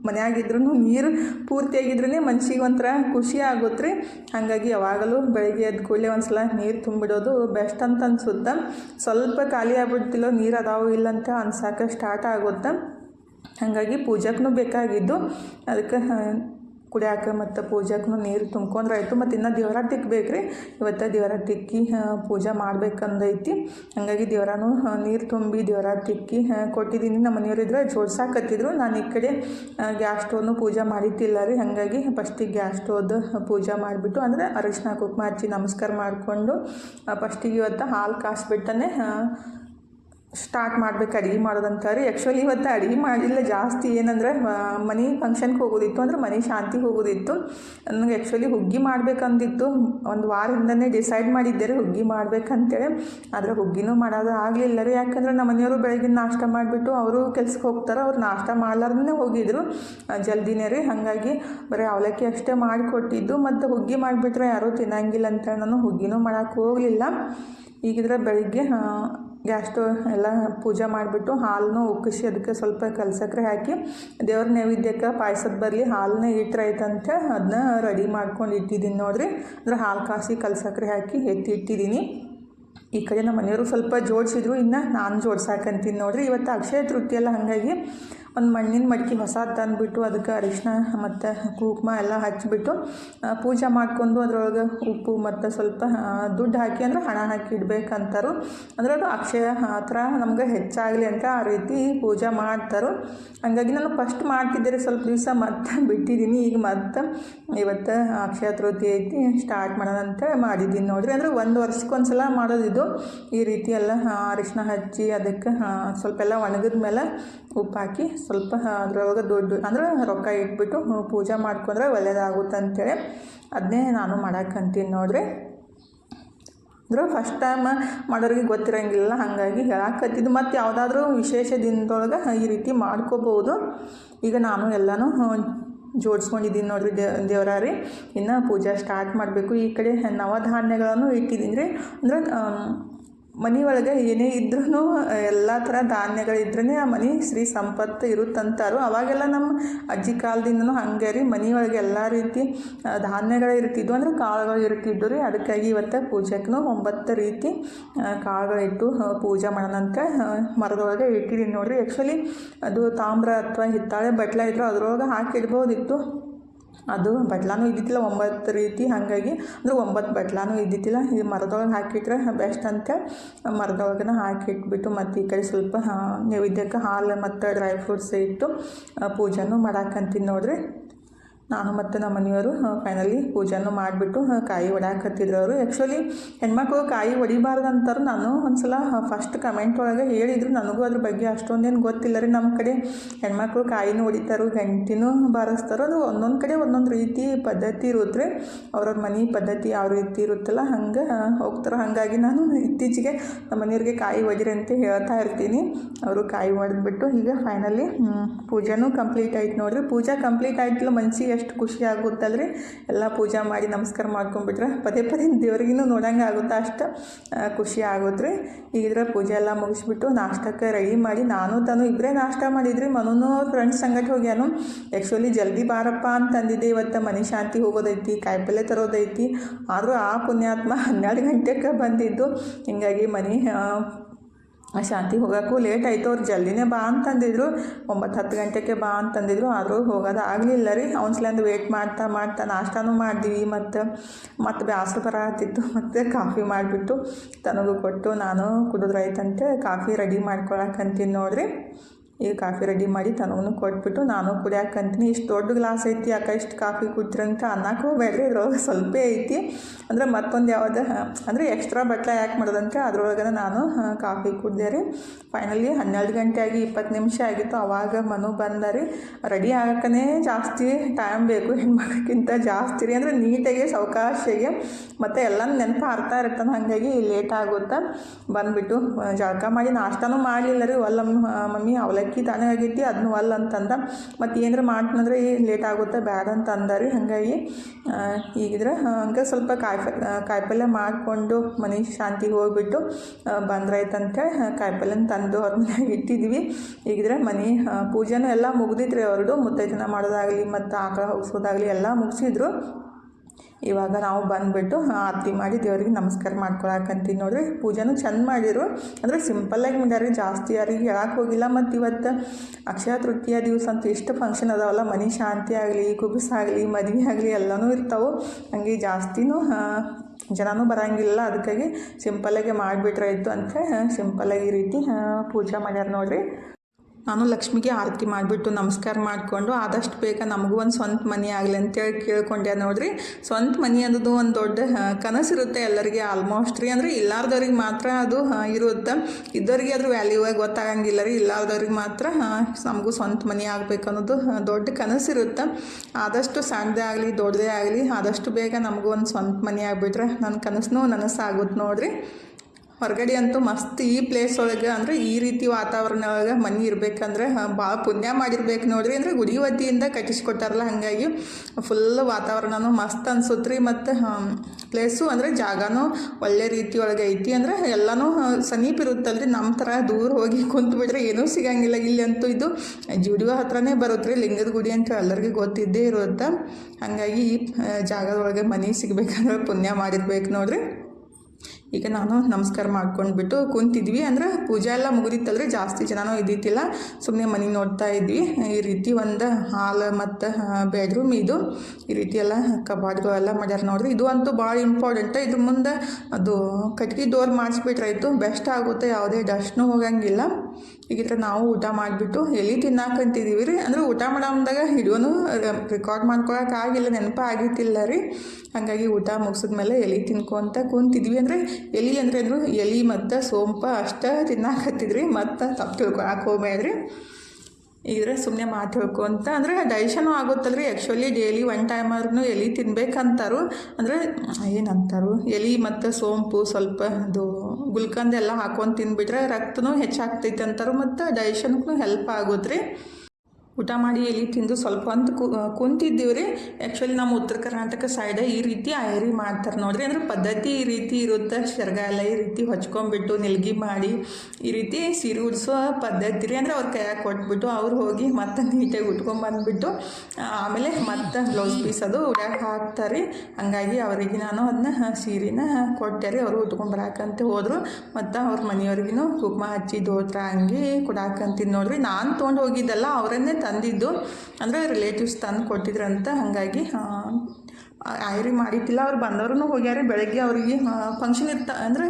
ಮನೆಯಾಗಿದ್ರೂ ನೀರು ಪೂರ್ತಿಯಾಗಿದ್ರೇ ಮನ್ಸಿಗೆ ಒಂಥರ ಖುಷಿ ಆಗುತ್ತೆ ರೀ ಹಾಗಾಗಿ ಯಾವಾಗಲೂ ಬೆಳಗ್ಗೆ ಎದ್ದ ಕೂಡಲೇ ಒಂದು ಸಲ ನೀರು ತುಂಬಿಡೋದು ಬೆಸ್ಟ್ ಅಂತ ಅನ್ಸುತ್ತೆ ಸ್ವಲ್ಪ ಖಾಲಿ ಆಗ್ಬಿಡ್ತಿಲ್ಲೋ, ನೀರು ಅದಾವು ಇಲ್ಲ ಅಂತ ಅನ್ಸಕ್ಕೆ ಸ್ಟಾರ್ಟ್ ಆಗುತ್ತೆ. ಹಾಗಾಗಿ ಪೂಜೆಗೂ ಬೇಕಾಗಿದ್ದು ಅದಕ್ಕೆ ಕುಡಿಯಾಕ ಮತ್ತು ಪೂಜಾಕ್ನು ನೀರು ತುಂಬ್ಕೊಂಡ್ರೆ ಆಯಿತು ಮತ್ತು ಇನ್ನೂ ದೇವರ ತಿಕ್ಕಬೇಕು ರೀ ಇವತ್ತು ದೇವರ ತಿಕ್ಕಿ ಪೂಜೆ ಮಾಡ್ಬೇಕಂದೈತಿ. ಹಾಗಾಗಿ ದೇವರಾನು ನೀರು ತುಂಬಿ ದೇವರ ತಿಕ್ಕಿ ಕೊಟ್ಟಿದ್ದೀನಿ ನಮ್ಮ ಮನೆಯವರಿದ್ರೆ ಜೋಡ್ಸಾಕತ್ತಿದ್ರು ನಾನು ಈ ಕಡೆ ಗ್ಯಾಸ್ ಸ್ಟೋವ್ನು ಪೂಜೆ ಮಾಡಿದ್ದಿಲ್ಲ ರೀ. ಹಾಗಾಗಿ ಫಸ್ಟಿಗೆ ಗ್ಯಾಸ್ ಸ್ಟೋವ್ದು ಪೂಜೆ ಮಾಡಿಬಿಟ್ಟು, ಅಂದರೆ ಅರಿಶಿನ ಕುಕ್ಮ ಹಚ್ಚಿ ನಮಸ್ಕಾರ ಮಾಡಿಕೊಂಡು ಫಸ್ಟಿಗೆ ಇವತ್ತು ಹಾಲು ಕಾಸ್ಬಿಟ್ಟನೆ ಸ್ಟಾರ್ಟ್ ಮಾಡ್ಬೇಕು, ಅಡುಗೆ ಮಾಡೋದಂತಾರೆ ಆ್ಯಕ್ಚುಲಿ ಇವತ್ತು ಅಡುಗೆ ಮಾಡಿಲ್ಲ, ಜಾಸ್ತಿ ಏನಂದ್ರೆ ಮನೆ ಫಂಕ್ಷನ್ಗೆ ಹೋಗೋದಿತ್ತು ಅಂದ್ರೆ ಮನೆ ಶಾಂತಿಗೆ ಹೋಗೋದಿತ್ತು. ನನಗೆ ಆ್ಯಕ್ಚುಲಿ ಹುಗ್ಗಿ ಮಾಡ್ಬೇಕಂದಿತ್ತು. ಒಂದು ವಾರದಿಂದನೇ ಡಿಸೈಡ್ ಮಾಡಿದ್ದೆ ರೀ ಹುಗ್ಗಿ ಮಾಡ್ಬೇಕಂತೇಳಿ. ಆದರೆ ಹುಗ್ಗಿನೂ ಮಾಡೋದು ಆಗಲಿಲ್ಲ ರೀ. ಯಾಕಂದ್ರೆ ನಮ್ಮ ಮನೆಯವರು ಬೆಳಗಿನ ನಾಷ್ಟ ಮಾಡಿಬಿಟ್ಟು ಅವರು ಕೆಲ್ಸಕ್ಕೆ ಹೋಗ್ತಾರೆ, ಅವ್ರು ನಾಷ್ಟ ಮಾಡ್ಲಾರ್ದೇ ಹೋಗಿದ್ರು. ಜಲ್ದಿನೇ ರೀ. ಹಾಗಾಗಿ ಬರೀ ಅವಲಕ್ಕಿ ಅಷ್ಟೇ ಮಾಡಿಕೊಟ್ಟಿದ್ದು. ಮತ್ತು ಹುಗ್ಗಿ ಮಾಡಿಬಿಟ್ರೆ ಯಾರೂ ತಿನ್ನಂಗಿಲ್ಲ ಅಂತೇಳಿ ನಾನು ಹುಗ್ಗಿನೂ ಮಾಡೋಕ್ಕೆ ಹೋಗಲಿಲ್ಲ. ಈಗಿದ್ರೆ ಬೆಳಿಗ್ಗೆ ಗ್ಯಾಸ್ ಸ್ಟವ್ ಎಲ್ಲ ಪೂಜೆ ಮಾಡಿಬಿಟ್ಟು ಹಾಲನ್ನು ಉಕ್ಕಿಸಿ ಅದಕ್ಕೆ ಸ್ವಲ್ಪ ಕಲ್ಸಕ್ರೆ ಹಾಕಿ ದೇವ್ರ ನೈವೇದ್ಯಕ್ಕೆ ಪಾಯಸದ ಬರಲಿ ಹಾಲನ್ನ ಇಟ್ರೈತಂತ ಅದನ್ನ ರೆಡಿ ಮಾಡ್ಕೊಂಡು ಇಟ್ಟಿದ್ದೀನಿ ನೋಡ್ರಿ. ಅಂದ್ರೆ ಹಾಲು ಕಾಸಿ ಕಲ್ಸಕ್ರೆ ಹಾಕಿ ಎತ್ತಿ ಇಟ್ಟಿದ್ದೀನಿ ಈ ಕಡೆ ನಮ್ಮ ಮನೆಯವರು ಸ್ವಲ್ಪ ಜೋಡಿಸಿದ್ರು, ಇನ್ನು ನಾನು ಜೋಡ್ಸಾಕಂತೀನಿ ನೋಡ್ರಿ. ಇವತ್ತು ಅಕ್ಷಯ ತೃಪ್ತಿ ಎಲ್ಲ ಹಾಗಾಗಿ ಒಂದು ಮಣ್ಣಿನ ಮಡ್ಕೆ ಹೊಸದು ತಂದುಬಿಟ್ಟು ಅದಕ್ಕೆ ಅರಿಶಿನ ಮತ್ತು ಕುಂಕುಮ ಎಲ್ಲ ಹಚ್ಚಿಬಿಟ್ಟು ಪೂಜೆ ಮಾಡ್ಕೊಂಡು ಅದರೊಳಗೆ ಉಪ್ಪು ಮತ್ತು ಸ್ವಲ್ಪ ದುಡ್ಡು ಹಾಕಿ ಅಂದ್ರೆ ಹಣ ಹಾಕಿ ಇಡ್ಬೇಕಂತಾರು. ಅಂದ್ರೆ ಅದು ಅಕ್ಷಯ ಆ ಥರ ನಮ್ಗೆ ಹೆಚ್ಚಾಗಲಿ ಅಂತ ಆ ರೀತಿ ಪೂಜೆ ಮಾಡ್ತಾರೆ. ಹಂಗಾಗಿ ನಾನು ಫಸ್ಟ್ ಮಾಡ್ತಿದ್ದೆ ಸ್ವಲ್ಪ ದಿವಸ ಮತ್ತೆ ಬಿಟ್ಟಿದ್ದೀನಿ. ಈಗ ಮತ್ತೆ ಇವತ್ತು ಅಕ್ಷಯ ತೃತೀಯ ಐತಿ ಸ್ಟಾರ್ಟ್ ಮಾಡೋಣ ಅಂತ ಮಾಡಿದ್ದೀನಿ ನೋಡಿರಿ. ಅಂದರೆ ಒಂದು ವರ್ಷಕ್ಕೊಂದು ಸಲ ಮಾಡೋದಿದು ಈ ರೀತಿ ಎಲ್ಲ ಅರಿಶಿನ ಹಚ್ಚಿ ಅದಕ್ಕೆ ಸ್ವಲ್ಪ ಎಲ್ಲ ಒಣಗಿದ ಮೇಲೆ ಉಪ್ಪು ಹಾಕಿ ಸ್ವಲ್ಪ ಅದ್ರೊಳಗೆ ದುಡ್ಡು ಅಂದ್ರೆ ರೊಕ್ಕ ಇಟ್ಬಿಟ್ಟು ಪೂಜೆ ಮಾಡ್ಕೊಂಡ್ರೆ ಒಳ್ಳೇದಾಗುತ್ತೆ ಅಂತೇಳಿ ಅದನ್ನೇ ನಾನು ಮಾಡಕ್ಕಂತೀನಿ ನೋಡ್ರಿ. ಅಂದ್ರೆ ಫಸ್ಟ್ ಟೈಮ್ ಮಾಡೋರಿಗೆ ಗೊತ್ತಿರಂಗಿಲ್ಲ, ಹಾಗಾಗಿ ಹೇಳಾಕತ್ತಿದ್ದು ಮತ್ತು ಯಾವುದಾದ್ರೂ ವಿಶೇಷ ದಿನದೊಳಗೆ ಈ ರೀತಿ ಮಾಡ್ಕೋಬೋದು. ಈಗ ನಾನು ಎಲ್ಲನೂ ಜೋಡಿಸ್ಕೊಂಡಿದ್ದೀನಿ ನೋಡ್ರಿ ದೇವರ ದೇವರಾರಿ. ಇನ್ನು ಪೂಜೆ ಸ್ಟಾರ್ಟ್ ಮಾಡಬೇಕು. ಈ ಕಡೆ ನವಧಾನ್ಯಗಳನ್ನು ಇಟ್ಟಿದ್ದೀನಿ ರೀ. ಅಂದ್ರೆ ಮನೆ ಒಳಗೆ ಏನೇ ಇದ್ರೂ ಎಲ್ಲ ಥರ ಧಾನ್ಯಗಳಿದ್ರೇ ಆ ಮನೆ ಶ್ರೀ ಸಂಪತ್ತು ಇರುತ್ತಂತಾರು. ಅವಾಗೆಲ್ಲ ನಮ್ಮ ಅಜ್ಜಿ ಕಾಲದಿಂದನೂ ಹಾಗೆ ರೀ. ಮನೆ ಒಳಗೆ ಎಲ್ಲ ರೀತಿ ಧಾನ್ಯಗಳು ಇರ್ತಿದ್ವು ಅಂದ್ರೆ ಕಾಳುಗಳು ಇರ್ತಿದ್ವು ರೀ. ಅದಕ್ಕಾಗಿ ಇವತ್ತು ಪೂಜೆಗೂ ಒಂಬತ್ತು ರೀತಿ ಕಾಳುಗಳಿಟ್ಟು ಪೂಜೆ ಮಾಡೋಣಂತ ಮರದೊಳಗೆ ಇಟ್ಟಿದ್ದೀನಿ ನೋಡಿರಿ. ಆ್ಯಕ್ಚುಲಿ ಅದು ತಾಮ್ರ ಅಥವಾ ಹಿತ್ತಾಳೆ ಬಟ್ಲ ಇದ್ರೆ ಅದರೊಳಗೆ ಹಾಕಿಡ್ಬೋದಿತ್ತು. ಅದು ಬಟ್ಲಾನು ಇದ್ದಿದ್ದಿಲ್ಲ ಒಂಬತ್ತು ರೀತಿ ಹಾಗಾಗಿ. ಅಂದ್ರೆ ಒಂಬತ್ತು ಬಟ್ಲಾನು ಇದ್ದಿದ್ದಿಲ್ಲ ಈ ಮರದೊಳಗೆ ಹಾಕಿಟ್ರೆ ಬೆಸ್ಟ್ ಅಂತ ಮರದೊಳಗನ ಹಾಕಿಟ್ಬಿಟ್ಟು ಮತ್ತು ಈ ಕಡೆ ಸ್ವಲ್ಪ ನೈವೇದ್ಯಕ್ಕೆ ಹಾಲು ಮತ್ತು ಡ್ರೈ ಫ್ರೂಟ್ಸ್ ಇಟ್ಟು ಪೂಜೆನೂ ಮಾಡಾಕಂತೀನಿ ನೋಡ್ರಿ. ನಾನು ಮತ್ತು ನಮ್ಮ ಮನೆಯವರು ಫೈನಲಿ ಪೂಜೆನೂ ಮಾಡಿಬಿಟ್ಟು ಕಾಯಿ ಹೊಡ್ಯಾಕತ್ತಿದ್ರು ಅವರು ಆ್ಯಕ್ಚುಲಿ ಹೆಣ್ಮಕ್ಳು ಕಾಯಿ ಒಡಿಬಾರ್ದು ಅಂತಾರೆ ನಾನು ಒಂದ್ಸಲ ಫಸ್ಟ್ ಕಮೆಂಟ್ ಒಳಗೆ ಹೇಳಿದ್ರು. ನನಗೂ ಅದ್ರ ಬಗ್ಗೆ ಅಷ್ಟೊಂದೇನು ಗೊತ್ತಿಲ್ಲ ರೀ. ನಮ್ಮ ಕಡೆ ಹೆಣ್ಮಕ್ಳು ಕಾಯಿನೂ ಹೊಡಿತಾರೋ ಗಂಟಿನೂ ಬಾರಿಸ್ತಾರೋ, ಅದು ಒಂದೊಂದು ಕಡೆ ಒಂದೊಂದು ರೀತಿ ಪದ್ಧತಿ ಇರುತ್ತೆ ಅವ್ರವ್ರ ಮನೆ ಪದ್ಧತಿ ಯಾವ ರೀತಿ ಇರುತ್ತಲ್ಲ, ಹಂಗೆ ಹೋಗ್ತಾರೆ ಹಾಗಾಗಿ ನಾನು ಇತ್ತೀಚೆಗೆ ನಮ್ಮ ಮನೆಯವ್ರಿಗೆ ಕಾಯಿ ಒಡಿರಿ ಅಂತ ಹೇಳ್ತಾ ಇರ್ತೀನಿ. ಅವರು ಕಾಯಿ ಒಡೆದ್ಬಿಟ್ಟು ಈಗ ಫೈನಲಿ ಪೂಜೆನೂ ಕಂಪ್ಲೀಟ್ ಆಯ್ತು ನೋಡಿರಿ. ಪೂಜಾ ಕಂಪ್ಲೀಟ್ ಆಯ್ತಲ್ಲ ಮನ್ಸಿಗೆ ಎಷ್ಟು ಖುಷಿ ಆಗುತ್ತಲ್ರಿ ಎಲ್ಲ ಪೂಜೆ ಮಾಡಿ ನಮಸ್ಕಾರ ಮಾಡ್ಕೊಂಡ್ಬಿಟ್ರೆ ಪದೇ ಪದೇ ದೇವ್ರಿಗಿನ್ನೂ ನೋಡಂಗೆ ಆಗುತ್ತೆ ಅಷ್ಟು. ಖುಷಿ ಆಗುತ್ತೆ ರೀ. ಇದ್ರ ಪೂಜೆ ಎಲ್ಲ ಮುಗಿಸ್ಬಿಟ್ಟು ನಾಷ್ಟಕ್ಕೆ ರೆಡಿ ಮಾಡಿ ನಾನು ತಾನು ಇಬ್ಬರೇ ನಾಷ್ಟ ಮಾಡಿದ್ರಿ. ಮನೂ ಫ್ರೆಂಡ್ಸ್ ಸಂಗಟ ಹೋಗ್ಯಾನು. ಆ್ಯಕ್ಚುಲಿ ಜಲ್ದಿ ಬಾರಪ್ಪ ಅಂತಂದಿದ್ದೆ ಇವತ್ತು. ಮನೆ ಶಾಂತಿ ಹೋಗೋದೈತಿ, ಕಾಯಿಪಲ್ಲೆ ತರೋದೈತಿ. ಆದರೂ ಆ ಪುಣ್ಯಾತ್ಮ ಹನ್ನೆರಡು ಗಂಟೆಗೆ ಬಂದಿದ್ದು. ಹಿಂಗಾಗಿ ಮನೆ ಶಾಂತಿ ಹೋಗೋಕ್ಕೂ ಲೇಟ್ ಆಯಿತು. ಅವ್ರು ಜಲ್ದಿನೇ ಬಾ ಅಂತಂದಿದ್ರು. ಒಂಬತ್ತು ಹತ್ತು ಗಂಟೆಗೆ ಬಾ ಅಂತಂದಿದ್ರು. ಆದರೂ ಹೋಗೋದು ಆಗಲಿಲ್ಲ ರೀ. ಅವ್ನ್ಸ್ಲಿಂದ ವೇಟ್ ಮಾಡ್ತಾ ಮಾಡ್ತಾ ನಾಷ್ಟಾನೂ ಮಾಡಿದ್ವಿ ಮತ್ತು ಮತ್ತು ಬ್ಯಾಸರ ಬರತ್ತಿತ್ತು ಮತ್ತು ಕಾಫಿ ಮಾಡಿಬಿಟ್ಟು ತನಗೂ ಕೊಟ್ಟು ನಾನು ಕುಡಿದ್ರಾಯ್ತಂತೆ. ಕಾಫಿ ರೆಡಿ ಮಾಡ್ಕೊಳಕ್ಕಂತೀನಿ ನೋಡ್ರಿ. ಈಗ ಕಾಫಿ ರೆಡಿ ಮಾಡಿ ತನಗೂ ಕೊಟ್ಬಿಟ್ಟು ನಾನು ಕುಡಿಯಾಕಂತೀನಿ ಇಷ್ಟು ದೊಡ್ಡ ಗ್ಲಾಸ್ ಐತಿ, ಅಕ್ಕ ಇಷ್ಟು ಕಾಫಿ ಕುದ್ರಂತ ಅನ್ನಕ್ಕೆ ಹೋಗ್ಬೇಡ್ರಿ. ಇದ್ರೊಳಗೆ ಸ್ವಲ್ಪ ಐತಿ. ಅಂದ್ರೆ ಮತ್ತೊಂದು ಯಾವುದೇ ಅಂದರೆ ಎಕ್ಸ್ಟ್ರಾ ಬಟ್ಟೆ ಯಾಕೆ ಮಾಡೋದಂತೆ ಅದ್ರೊಳಗೆ ನಾನು ಕಾಫಿ ಕುಡ್ದೆ ರೀ. ಫೈನಲಿ ಹನ್ನೆರಡು ಗಂಟೆ ಆಗಿ ಇಪ್ಪತ್ತು ನಿಮಿಷ ಆಗಿತ್ತು. ಅವಾಗ ಮನು ಬಂದ ರೀ, ರೆಡಿ ಆಗಕ್ಕೇ ಜಾಸ್ತಿ ಟೈಮ್ ಬೇಕು, ಹೆಣ್ಮಕ್ಳಿಗಿಂತ ಜಾಸ್ತಿ ರೀ. ಅಂದರೆ ನೀಟಾಗಿ ಸಾವಕಾಶಿಗೆ ಮತ್ತು ಎಲ್ಲ ನೆನಪು ಅರ್ಥ ಇರ್ತಾನೆ ಹಾಗಾಗಿ ಲೇಟ್ ಆಗುತ್ತೆ. ಬಂದುಬಿಟ್ಟು ಜಳಕ ಮಾಡಿ, ನಾಷ್ಟಾನೂ ಮಾಡಲಿಲ್ಲ ರೀ. ಒಲ್ಲಮ್ಮ ಮಮ್ಮಿ, ಅವಲಕ್ಕಿ ತಾನೇ ಆಗೈತಿ ಅದನ್ನು ಅಲ್ಲ ಅಂತಂದ. ಮತ್ತು ಏನಾರ ಮಾಡ್ತಂದ್ರೆ ಲೇಟ್ ಆಗುತ್ತೆ, ಬ್ಯಾಡ ಅಂತ ಅಂದರಿ. ಹಾಗಾಗಿ ಈಗಿದ್ರೆ ಹಂಗೆ ಸ್ವಲ್ಪ ಕಾಯಿ ಕಾಯಿಪಲ್ಯ ಮಾಡಿಕೊಂಡು ಮನೆ ಶಾಂತಿಗೆ ಹೋಗಿಬಿಟ್ಟು ಬಂದ್ರಾಯ್ತಂತೆ ಕಾಯಿಪಲ್ಯನ ತಂದು ಮನ್ಯಾಗ ಇಟ್ಟಿದ್ವಿ. ಈಗಿದ್ರೆ ಮನೆ ಪೂಜೆನೂ ಎಲ್ಲ ಮುಗ್ದಿದ್ರಿ ಅವ್ರದ್ದು ಮುತ್ತೈದನ ಮಾಡೋದಾಗಲಿ, ಮತ್ತು ಆಕಳ ಹೋಗ್ಸೋದಾಗಲಿ ಎಲ್ಲ ಮುಗಿಸಿದ್ರು. ಇವಾಗ ನಾವು ಬಂದುಬಿಟ್ಟು ಆರತಿ ಮಾಡಿ ದೇವರಿಗೆ ನಮಸ್ಕಾರ ಮಾಡ್ಕೊಳಕಂತೀವಿ ನೋಡಿರಿ. ಪೂಜೆನೂ ಚೆಂದ ಮಾಡಿರು ಅಂದರೆ ಸಿಂಪಲ್ಲಾಗಿ ಮಾಡ್ಯಾರ ಜಾಸ್ತಿ ಯಾರಿಗೆ ಹೇಳಕ್ಕೆ ಹೋಗಿಲ್ಲ. ಮತ್ತು ಇವತ್ತು ಅಕ್ಷಯ ತೃತೀಯ ದಿವಸ ಅಂತ ಎಷ್ಟು ಫಂಕ್ಷನ್ ಅದಾವಲ್ಲ. ಮನೆ ಶಾಂತಿ ಆಗಲಿ ಆಗಲಿ, ಮದುವೆ ಆಗಲಿ ಎಲ್ಲನೂ ಇರ್ತಾವೆ. ಹಂಗೆ ಜಾಸ್ತಿನೂ ಜನನೂ ಬರಂಗಿಲ್ಲ. ಅದಕ್ಕಾಗಿ ಸಿಂಪಲ್ಲಾಗಿ ಮಾಡಿಬಿಟ್ರಾಯ್ತು ಅಂತ ಸಿಂಪಲ್ಲಾಗಿ ಈ ರೀತಿ ಪೂಜೆ ಮಾಡ್ಯಾರ ನೋಡ್ರಿ. ನಾನು ಲಕ್ಷ್ಮಿಗೆ ಆರತಿ ಮಾಡಿಬಿಟ್ಟು ನಮಸ್ಕಾರ ಮಾಡಿಕೊಂಡು ಆದಷ್ಟು ಬೇಗ ನಮಗೂ ಒಂದು ಸ್ವಂತ ಮನೆ ಆಗಲಿ ಅಂತೇಳಿ ಕೇಳ್ಕೊಂಡೆ ನೋಡ್ರಿ. ಸ್ವಂತ ಮನೆ ಅನ್ನೋದು ಒಂದು ದೊಡ್ಡ ಕನಸಿರುತ್ತೆ ಎಲ್ಲರಿಗೆ ಆಲ್ಮೋಸ್ಟ್ ರೀ. ಅಂದರೆ ಇಲ್ಲಾರ್ದವ್ರಿಗೆ ಮಾತ್ರ ಅದು ಇರುತ್ತೆ. ಇದ್ದವ್ರಿಗೆ ಅದ್ರ ವ್ಯಾಲ್ಯೂ ಗೊತ್ತಾಗಂಗಿಲ್ಲ ರೀ. ಇಲ್ಲಾರ್ದವ್ರಿಗೆ ಮಾತ್ರ ನಮಗೂ ಸ್ವಂತ ಮನೆ ಆಗಬೇಕು ಅನ್ನೋದು ದೊಡ್ಡ ಕನಸಿರುತ್ತೆ. ಆದಷ್ಟು ಸಣ್ಣದೇ ಆಗಲಿ, ದೊಡ್ಡದೇ ಆಗಲಿ, ಆದಷ್ಟು ಬೇಗ ನಮಗೂ ಒಂದು ಸ್ವಂತ ಮನೆ ಆಗಿಬಿಟ್ರೆ ನನ್ನ ಕನಸು, ನನಸಾಗುತ್ತೆ ನೋಡ್ರಿ. ಹೊರಗಡೆ ಅಂತೂ ಮಸ್ತ್ ಈ ಪ್ಲೇಸ್ ಒಳಗೆ ಅಂದ್ರೆ ಈ ರೀತಿ ವಾತಾವರಣ ಒಳಗೆ ಮನೆ ಇರ್ಬೇಕಂದ್ರೆ ಭಾಳ ಪುಣ್ಯ ಮಾಡಿರ್ಬೇಕು ನೋಡ್ರಿ. ಅಂದ್ರೆ ಗುಡಿ ವತಿಯಿಂದ ಕಟ್ಟಿಸ್ಕೊಟ್ಟಾರಲ್ಲ, ಹಾಗಾಗಿ ಫುಲ್ ವಾತಾವರಣನೂ ಮಸ್ತ್ ಅನ್ಸುತ್ತೆ ರೀ ಮತ್ತು ಪ್ಲೇಸು ಅಂದರೆ ಜಾಗನೂ ಒಳ್ಳೆ ರೀತಿ ಒಳಗೆ ಐತಿ. ಅಂದ್ರೆ ಎಲ್ಲನೂ ಸಮೀಪ ಇರುತ್ತಲ್ರಿ. ನಮ್ಮ ಥರ ದೂರ ಹೋಗಿ ಕುಂತು ಬಿಟ್ರೆ ಏನೂ ಸಿಗಂಗಿಲ್ಲ. ಇಲ್ಲಿ ಅಂತೂ ಇದು ಜುಡಿಯೋ ಹತ್ರನೇ ಬರುತ್ತೆ ರೀ ಲಿಂಗದ ಗುಡಿ ಅಂತ ಎಲ್ಲರಿಗೂ ಗೊತ್ತಿದ್ದೇ ಇರುತ್ತೆ. ಹಾಗಾಗಿ ಈ ಜಾಗದೊಳಗೆ ಮನೆ ಸಿಗ್ಬೇಕಂದ್ರೆ ಪುಣ್ಯ ಮಾಡಿರ್ಬೇಕು ನೋಡ್ರಿ. ಈಗ ನಾನು ನಮಸ್ಕಾರ ಮಾಡ್ಕೊಂಡ್ಬಿಟ್ಟು ಕುಂತಿದ್ವಿ ಅಂದ್ರೆ ಪೂಜೆ ಎಲ್ಲ ಮುಗಿದಿತ್ತಲ್ರಿ, ಜಾಸ್ತಿ ಜನನೂ ಇದ್ದಿತ್ತಿಲ್ಲ ಸುಮ್ಮನೆ ಮನೆ ನೋಡ್ತಾ ಇದ್ವಿ. ಈ ರೀತಿ ಒಂದು ಹಾಲ್ ಮತ್ತು ಬೆಡ್ರೂಮ್ ಇದು. ಈ ರೀತಿ ಎಲ್ಲ ಕಬಾಡ್ಗಳೆಲ್ಲ ಮಾಡ್ಯಾರ ನೋಡ್ರಿ. ಇದು ಅಂತೂ ಭಾಳ ಇಂಪಾರ್ಟೆಂಟ್ ಇದ್ರ ಮುಂದೆ ಅದು ಕಟ್ಗೆ ಡೋರ್ ಮಾಡಿಸ್ಬಿಟ್ರಾಯ್ತು ಬೆಸ್ಟ್ ಆಗುತ್ತೆ, ಯಾವುದೇ ಡಸ್ಟ್ನೂ ಹೋಗಂಗಿಲ್ಲ. ಈಗಿದ್ರೆ ನಾವು ಊಟ ಮಾಡಿಬಿಟ್ಟು ಎಲ್ಲಿ ತಿನ್ನಾಕಂತಿದ್ದೀವಿ ರೀ? ಅಂದ್ರೆ ಊಟ ಮಾಡಮ್ದಾಗ ಹಿಡಿಯೋನು ರೆಕಾರ್ಡ್ ಮಾಡ್ಕೊಳಕ್ಕೆ ಆಗಿಲ್ಲ, ನೆನಪು ಆಗಿತ್ತಿಲ್ಲ ರೀ. ಹಾಗಾಗಿ ಊಟ ಮುಗಿಸಿದ್ಮೇಲೆ ಎಲೆ ತಿನ್ಕೊಂತ ಕುಂತಿದ್ವಿ. ಅಂದರೆ ಎಲೆ ಅಂದ್ರೆ ಅಂದರು ಎಲೆ, ಮತ್ತು ಸೋಂಪ ಅಷ್ಟೇ ತಿನ್ನಾಕತ್ತಿದ್ರಿ. ಮತ್ತು ತಪ್ಪು ತಿಳ್ಕೊಳಕ್ಕೆ ಹೋಗ್ಬೇಡ್ರಿ. ಇದ್ರೆ ಸುಮ್ಮನೆ ಮಾತು ಹೇಳ್ಕೊಂತ ಅಂದರೆ ಡೈಜೆಷನು ಆಗುತ್ತಲ್ರಿ. ಆ್ಯಕ್ಚುಲಿ ಡೇಲಿ ಒನ್ ಟೈಮರ್ನು ಎಲೆ ತಿನ್ಬೇಕಂತಾರು. ಅಂದರೆ ಏನಂತಾರು? ಎಲೆ ಮತ್ತು ಸೋಂಪು ಸ್ವಲ್ಪ ಅದು ಗುಲ್ಕಂದೆಲ್ಲ ಹಾಕೊಂಡು ತಿನ್ಬಿಟ್ರೆ ರಕ್ತನೂ ಹೆಚ್ಚಾಗ್ತೈತೆ ಅಂತಾರು. ಮತ್ತು ಡೈಜೆಷನ್ಗೂ ಹೆಲ್ಪ್ ಆಗುತ್ತೆ ರೀ ಊಟ ಮಾಡಿ ಎಲ್ಲಿ ತಿಂದು ಸ್ವಲ್ಪ ಅಂತ ಕುಂತಿದ್ದೀವಿ ರೀ ಆ್ಯಕ್ಚುಲಿ ನಮ್ಮ ಉತ್ತರ ಕರ್ನಾಟಕ ಸೈಡ ಈ ರೀತಿ ಐರಿ ಮಾಡ್ತಾರೆ ನೋಡ್ರಿ. ಅಂದ್ರೆ ಪದ್ಧತಿ ಈ ರೀತಿ ಇರುತ್ತೆ. ಶರ್ಗ ಎಲ್ಲ ಈ ರೀತಿ ಹೊಚ್ಕೊಂಡ್ಬಿಟ್ಟು ನಿಲ್ಗಿ ಮಾಡಿ ಈ ರೀತಿ ಸೀರೆ ಉಡ್ಸೋ ಪದ್ಧತಿ ರೀ. ಅಂದರೆ ಅವ್ರ ಕೈಯಾಗ ಕೊಟ್ಬಿಟ್ಟು ಅವ್ರು ಹೋಗಿ ಮತ್ತೆ ನೀಟಾಗಿ ಉಟ್ಕೊಂಡ್ಬಂದ್ಬಿಟ್ಟು ಆಮೇಲೆ ಮತ್ತೆ ಬ್ಲೌಸ್ ಪೀಸ್ ಅದು ಉಡ್ಯಾಕೆ ಹಾಕ್ತಾರೆ. ಹಂಗಾಗಿ ಅವರಿಗೆ ನಾನು ಅದನ್ನ ಸೀರೆನ ಕೊಟ್ಟೆ ರೀ ಅವರು ಉಟ್ಕೊಂಬರಾಕಂತ ಹೋದರು. ಮತ್ತು ಅವ್ರ ಮನೆಯವ್ರಿಗೂ ಕುಕ್ಮ ಹಚ್ಚಿ ದೋತ್ರ ಹಂಗೆ ಕೊಡಾಕಂತೀನಿ ನೋಡ್ರಿ. ನಾನು ತೊಗೊಂಡು ಹೋಗಿದ್ದಲ್ಲ, ಅವರನ್ನೇ ತಂದಿದ್ದು. ಅಂದರೆ ರಿಲೇಟಿವ್ಸ್ ತಂದು ಕೊಟ್ಟಿದ್ರಂತ. ಹಾಗಾಗಿ ಆಯ್ರಿ ಮಾಡಿದ್ದಿಲ್ಲ ಅವ್ರು ಬಂದವ್ರು ಹೋಗ್ಯಾರ. ಬೆಳಗ್ಗೆ ಅವ್ರಿಗೆ ಫಂಕ್ಷನ್ ಇತ್ತ ಅಂದರೆ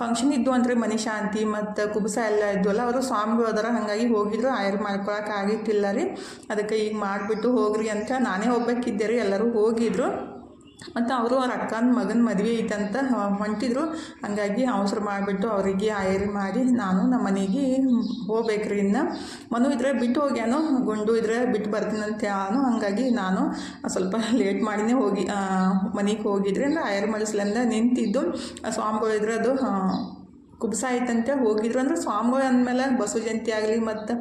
ಫಂಕ್ಷನ್ ಇದ್ದು ಅಂದರೆ ಮನೆ ಶಾಂತಿ ಮತ್ತು ಕುಬಸ ಎಲ್ಲ ಇದ್ವಲ್ಲ, ಅವರು ಸ್ವಾಮಿಗಳು ಅದಾರ. ಹಾಗಾಗಿ ಹೋಗಿದ್ರು. ಆಯ್ರಿ ಮಾಡ್ಕೊಳಕ್ಕೆ ಆಗಿತ್ತಿಲ್ಲ ರೀ. ಅದಕ್ಕೆ ಈಗ ಮಾಡಿಬಿಟ್ಟು ಹೋಗ್ರಿ ಅಂತ ನಾನೇ ಹೋಗ್ಬೇಕಿದ್ದೆ ರೀ. ಎಲ್ಲರೂ ಹೋಗಿದ್ರು. ಮತ್ತು ಅವರು ಅವ್ರ ಅಕ್ಕನ ಮಗನ ಮದುವೆ ಐತಂತ ಹೊಂಟಿದ್ರು. ಹಾಗಾಗಿ ಅವಸರ ಮಾಡಿಬಿಟ್ಟು ಅವರಿಗೆ ಆಯರಿ ಮಾಡಿ ನಾನು ನಮ್ಮ ಮನೆಗೆ ಹೋಗ್ಬೇಕ್ರಿ ಇನ್ನು. ಮನು ಇದ್ರೆ ಬಿಟ್ಟು ಹೋಗ್ಯಾನು, ಗುಂಡು ಇದ್ರೆ ಬಿಟ್ಟು ಬರ್ತೀನಂತ ನಾನು ಹಾಗಾಗಿ ನಾನು ಸ್ವಲ್ಪ ಲೇಟ್ ಮಾಡಿನೇ ಹೋಗಿ ಮನೆಗೆ ಹೋಗಿದ್ರೆ ಅಂದರೆ ಆಯರ್ ಮಾಡಿಸ್ಲಿಂದ ನಿಂತಿದ್ದು. ಆ, ಸ್ವಾಮಿಗಳು ಇದ್ರೆ ಅದು ಕುಬ್ಸ ಆಯ್ತಂತೆ ಹೋಗಿದ್ರು. ಅಂದ್ರೆ ಸ್ವಾಮಿಗಳು ಅಂದಮೇಲೆ ಬಸವ ಜಯಂತಿ ಆಗಲಿ ಮತ್ತು